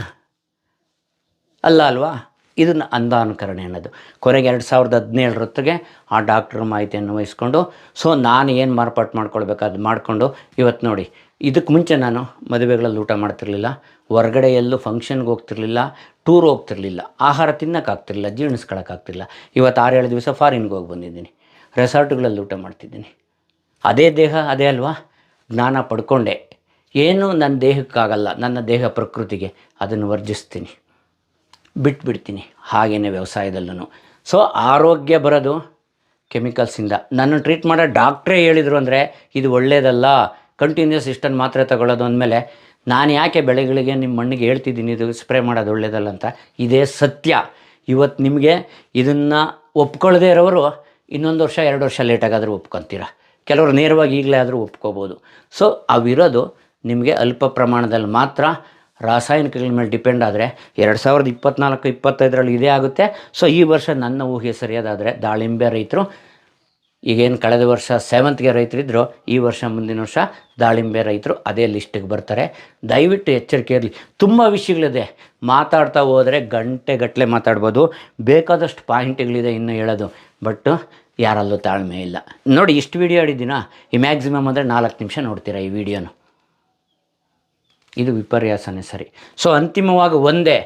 ಅಲ್ಲ ಅಲ್ವಾ? ಇದನ್ನು ಅಂಧಾನುಕರಣೆ ಅನ್ನೋದು. ಕೊನೆಗೆ ಎರಡು ಸಾವಿರದ ಹದಿನೇಳರೊತ್ತಿಗೆ ಆ ಡಾಕ್ಟ್ರ್ ಮಾಹಿತಿಯನ್ನು ವಹಿಸ್ಕೊಂಡು, ಸೊ, ನಾನು ಏನು ಮಾರ್ಪಾಟು ಮಾಡ್ಕೊಳ್ಬೇಕಾದ್ದು ಮಾಡಿಕೊಂಡು ಇವತ್ತು ನೋಡಿ. ಇದಕ್ಕೆ ಮುಂಚೆ ನಾನು ಮದುವೆಗಳಲ್ಲಿ ಊಟ ಮಾಡ್ತಿರ್ಲಿಲ್ಲ. ಹೊರಗಡೆ ಎಲ್ಲೂ ಫಂಕ್ಷನ್ಗೆ ಹೋಗ್ತಿರ್ಲಿಲ್ಲ. ಟೂರ್ ಹೋಗ್ತಿರ್ಲಿಲ್ಲ. ಆಹಾರ ತಿನ್ನೋಕ್ಕಾಗ್ತಿರ್ಲಿಲ್ಲ ಜೀರ್ಣಿಸ್ಕೊಳಕ್ಕಾಗ್ತಿಲ್ಲ ಇವತ್ತು ಆರೇಳು ದಿವಸ ಫಾರಿನ್ಗೆ ಹೋಗಿ ಬಂದಿದ್ದೀನಿ. ರೆಸಾರ್ಟ್ಗಳಲ್ಲಿ ಊಟ ಮಾಡ್ತಿದ್ದೀನಿ. ಅದೇ ದೇಹ, ಅದೇ ಅಲ್ವಾ? ಜ್ಞಾನ ಪಡ್ಕೊಂಡೆ. ಏನು ನನ್ನ ದೇಹಕ್ಕಾಗಲ್ಲ. ನನ್ನ ದೇಹ ಪ್ರಕೃತಿಗೆ. ಅದನ್ನು ವರ್ಜಿಸ್ತೀನಿ. ಬಿಟ್ಬಿಡ್ತೀನಿ. ಹಾಗೇ ವ್ಯವಸಾಯದಲ್ಲೂ ಸೊ ಆರೋಗ್ಯ ಬರೋದು ಕೆಮಿಕಲ್ಸಿಂದ. ನನ್ನ ಟ್ರೀಟ್ ಮಾಡೋ ಡಾಕ್ಟ್ರೇ ಹೇಳಿದರು ಅಂದರೆ ಇದು ಒಳ್ಳೆಯದಲ್ಲ ಕಂಟಿನ್ಯೂಸ್ ಇಷ್ಟನ್ನು ಮಾತ್ರೆ ತಗೊಳ್ಳೋದು ಅಂದಮೇಲೆ ನಾನು ಯಾಕೆ ಬೆಳೆಗಳಿಗೆ ನಿಮ್ಮ ಮಣ್ಣಿಗೆ ಹೇಳ್ತಿದ್ದೀನಿ ಇದು ಸ್ಪ್ರೇ ಮಾಡೋದು ಒಳ್ಳೆಯದಲ್ಲ ಅಂತ? ಇದೇ ಸತ್ಯ. ಇವತ್ತು ನಿಮಗೆ ಇದನ್ನು ಒಪ್ಕೊಳ್ಳದೇ ಇರೋರು ಇನ್ನೊಂದು ವರ್ಷ, ಎರಡು ವರ್ಷ ಲೇಟಾಗಾದರೂ ಒಪ್ಕೊತೀರ. ಕೆಲವರು ನೇರವಾಗಿ ಈಗಲೇ ಆದರೂ ಒಪ್ಕೋಬೋದು. ಸೊ ಅವಿರೋದು ನಿಮಗೆ ಅಲ್ಪ ಪ್ರಮಾಣದಲ್ಲಿ ಮಾತ್ರ ರಾಸಾಯನಿಕಗಳ ಮೇಲೆ ಡಿಪೆಂಡ್ ಆದರೆ ಎರಡು ಸಾವಿರದ ಇಪ್ಪತ್ನಾಲ್ಕು, ಇಪ್ಪತ್ತೈದರಲ್ಲಿ ಇದೇ ಆಗುತ್ತೆ. ಸೊ ಈ ವರ್ಷ ನನ್ನ ಊಹೆ ಸರಿಯಾದಾದರೆ ದಾಳಿಂಬೆ ರೈತರು, ಈಗೇನು ಕಳೆದ ವರ್ಷ ಸೆವೆಂತ್ಗೆ ರೈತರಿದ್ದರು ಈ ವರ್ಷ ಮುಂದಿನ ವರ್ಷ ದಾಳಿಂಬೆ ರೈತರು ಅದೇ ಲಿಸ್ಟಿಗೆ ಬರ್ತಾರೆ. ದಯವಿಟ್ಟು ಎಚ್ಚರಿಕೆ ಇರಲಿ. ತುಂಬ ವಿಷಯಗಳಿದೆ. ಮಾತಾಡ್ತಾ ಹೋದರೆ ಗಂಟೆ ಗಟ್ಟಲೆ ಮಾತಾಡ್ಬೋದು. ಬೇಕಾದಷ್ಟು ಪಾಯಿಂಟ್ಗಳಿದೆ ಇನ್ನೂ ಹೇಳೋದು. ಬಟ್ ಯಾರಲ್ಲೂ ತಾಳ್ಮೆ ಇಲ್ಲ. ನೋಡಿ, ಇಷ್ಟು ವೀಡಿಯೋ ಆಡಿದ್ದೀನ? ಈ ಮ್ಯಾಕ್ಸಿಮಮ್ ಅಂದರೆ ನಾಲ್ಕು ನಿಮಿಷ ನೋಡ್ತೀರಾ ಈ ವಿಡಿಯೋನು ಇದು ವಿಪರ್ಯಾಸನೇ, ಸರಿ. ಸೊ ಅಂತಿಮವಾಗಿ ಒಂದೇ,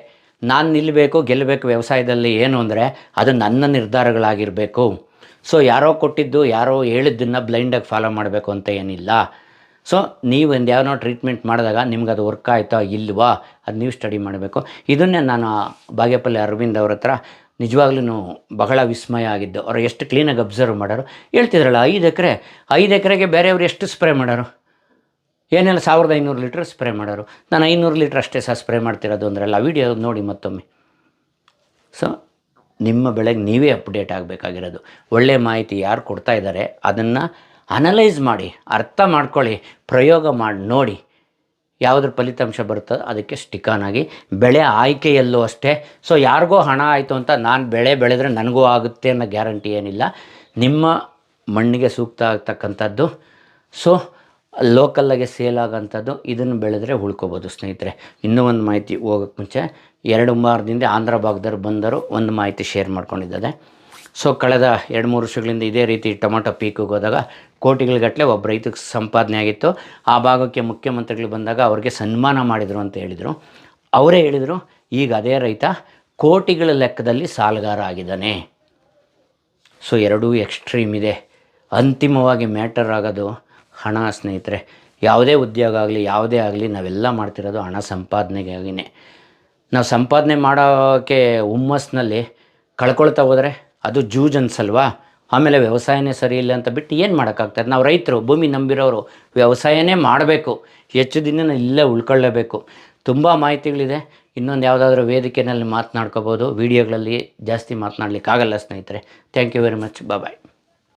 ನಾನು ನಿಲ್ಲಬೇಕು ಗೆಲ್ಲಬೇಕು ವ್ಯವಸಾಯದಲ್ಲಿ ಏನು ಅಂದರೆ, ಅದು ನನ್ನ ನಿರ್ಧಾರಗಳಾಗಿರಬೇಕು. ಸೊ ಯಾರೋ ಕೊಟ್ಟಿದ್ದು, ಯಾರೋ ಹೇಳಿದ್ದನ್ನು ಬ್ಲೈಂಡಾಗಿ ಫಾಲೋ ಮಾಡಬೇಕು ಅಂತ ಏನಿಲ್ಲ. ಸೊ ನೀವು ಒಂದು ಯಾವನೋ ಟ್ರೀಟ್ಮೆಂಟ್ ಮಾಡಿದಾಗ ನಿಮ್ಗೆ ಅದು ವರ್ಕ್ ಆಯ್ತಾ, ಇಲ್ವಾ, ಅದು ನೀವು ಸ್ಟಡಿ ಮಾಡಬೇಕು. ಇದನ್ನೇ ನಾನು ಬಾಗೇಪಲ್ಲಿ ಅರವಿಂದ್ ಅವ್ರ ಹತ್ರ ನಿಜವಾಗ್ಲೂ ಬಹಳ ವಿಸ್ಮಯ ಆಗಿದ್ದು. ಅವ್ರು ಎಷ್ಟು ಕ್ಲೀನಾಗಿ ಅಬ್ಸರ್ವ್ ಮಾಡೋರು. ಹೇಳ್ತಿದ್ರಲ್ಲ, ಐದು ಎಕರೆ, ಐದು ಎಕರೆಗೆ ಬೇರೆಯವರು ಎಷ್ಟು ಸ್ಪ್ರೇ ಮಾಡೋರು? ಏನೆಲ್ಲ ಸಾವಿರದ ಐನೂರು ಲೀಟ್ರ್ ಸ್ಪ್ರೇ ಮಾಡೋರು? ನಾನು ಐನೂರು ಲೀಟ್ರ್ ಅಷ್ಟೇ ಸಹ ಸ್ಪ್ರೇ ಮಾಡ್ತಿರೋದು ಅಂದ್ರಲ್ಲ ವಿಡಿಯೋ ನೋಡಿ ಮತ್ತೊಮ್ಮೆ. ಸೊ ನಿಮ್ಮ ಬೆಳೆಗೆ ನೀವೇ ಅಪ್ಡೇಟ್ ಆಗಬೇಕಾಗಿರೋದು. ಒಳ್ಳೆಯ ಮಾಹಿತಿ ಯಾರು ಕೊಡ್ತಾ ಇದ್ದಾರೆ, ಅದನ್ನು ಅನಲೈಸ್ ಮಾಡಿ, ಅರ್ಥ ಮಾಡ್ಕೊಳ್ಳಿ, ಪ್ರಯೋಗ ಮಾಡಿ, ನೋಡಿ. ಯಾವುದ್ರ ಫಲಿತಾಂಶ ಬರುತ್ತೋ ಅದಕ್ಕೆ ಸ್ಟಿಕಾನ್ ಆಗಿ, ಬೆಳೆ ಆಯ್ಕೆಯಲ್ಲೂ ಅಷ್ಟೇ. ಸೊ ಯಾರಿಗೋ ಹಣ ಆಯಿತು ಅಂತ ನಾನು ಬೆಳೆ ಬೆಳೆದ್ರೆ ನನಗೂ ಆಗುತ್ತೆ ಅನ್ನೋ ಗ್ಯಾರಂಟಿ ಏನಿಲ್ಲ. ನಿಮ್ಮ ಮಣ್ಣಿಗೆ ಸೂಕ್ತ ಆಗ್ತಕ್ಕಂಥದ್ದು. ಸೊ ಲೋಕಲ್ಲಾಗೆ ಸೇಲ್ ಆಗೋಂಥದ್ದು ಇದನ್ನು ಬೆಳೆದ್ರೆ ಉಳ್ಕೋಬೋದು ಸ್ನೇಹಿತರೆ. ಇನ್ನೂ ಒಂದು ಮಾಹಿತಿ ಹೋಗೋಕ್ಕೆ ಮುಂಚೆ, ಎರಡು ವಾರದಿಂದ ಆಂಧ್ರ ಭಾಗದವ್ರು ಬಂದರು, ಒಂದು ಮಾಹಿತಿ ಶೇರ್ ಮಾಡ್ಕೊಂಡಿದ್ದಾರೆ. ಸೊ ಕಳೆದ ಎರಡು ಮೂರು ವರ್ಷಗಳಿಂದ ಇದೇ ರೀತಿ ಟೊಮೊಟೊ ಪೀಕಿಗೆ ಹೋದಾಗ ಕೋಟಿಗಳಗಟ್ಟಲೆ ಒಬ್ಬ ರೈತಕ್ಕೆ ಸಂಪಾದನೆ ಆಗಿತ್ತು. ಆ ಭಾಗಕ್ಕೆ ಮುಖ್ಯಮಂತ್ರಿಗಳು ಬಂದಾಗ ಅವ್ರಿಗೆ ಸನ್ಮಾನ ಮಾಡಿದರು ಅಂತ ಹೇಳಿದರು. ಅವರೇ ಹೇಳಿದರು, ಈಗ ಅದೇ ರೈತ ಕೋಟಿಗಳ ಲೆಕ್ಕದಲ್ಲಿ ಸಾಲಗಾರ ಆಗಿದ್ದಾನೆ. ಸೊ ಎರಡೂ ಎಕ್ಸ್ಟ್ರೀಮ್ ಇದೆ. ಅಂತಿಮವಾಗಿ ಮ್ಯಾಟರ್ ಆಗೋದು. ಹಣ ಸ್ನೇಹಿತರೆ, ಯಾವುದೇ ಉದ್ಯೋಗ ಆಗಲಿ, ಯಾವುದೇ ಆಗಲಿ ನಾವೆಲ್ಲ ಮಾಡ್ತಿರೋದು ಹಣ ಸಂಪಾದನೆಗಾಗಿನೇ ನಾವು ಸಂಪಾದನೆ ಮಾಡೋಕ್ಕೆ ಹುಮ್ಮಸ್ನಲ್ಲಿ ಕಳ್ಕೊಳ್ತಾ ಹೋದರೆ ಅದು ಜೂಜ್ ಅನ್ಸಲ್ವಾ? ಆಮೇಲೆ ವ್ಯವಸಾಯನೇ ಸರಿ ಇಲ್ಲ ಅಂತ ಬಿಟ್ಟು ಏನು ಮಾಡೋಕ್ಕಾಗ್ತದೆ? ನಾವು ರೈತರು, ಭೂಮಿ ನಂಬಿರೋರು, ವ್ಯವಸಾಯನೇ ಮಾಡಬೇಕು. ಹೆಚ್ಚು ದಿನ ಇಲ್ಲೇ ಉಳ್ಕೊಳ್ಳೇಬೇಕು. ತುಂಬ ಮಾಹಿತಿಗಳಿದೆ. ಇನ್ನೊಂದು ಯಾವುದಾದ್ರೂ ವೇದಿಕೆಯಲ್ಲಿ ಮಾತನಾಡ್ಕೋಬೋದು. ವೀಡಿಯೋಗಳಲ್ಲಿ ಜಾಸ್ತಿ ಮಾತನಾಡ್ಲಿಕ್ಕಾಗಲ್ಲ ಸ್ನೇಹಿತರೆ. Thank you very much bye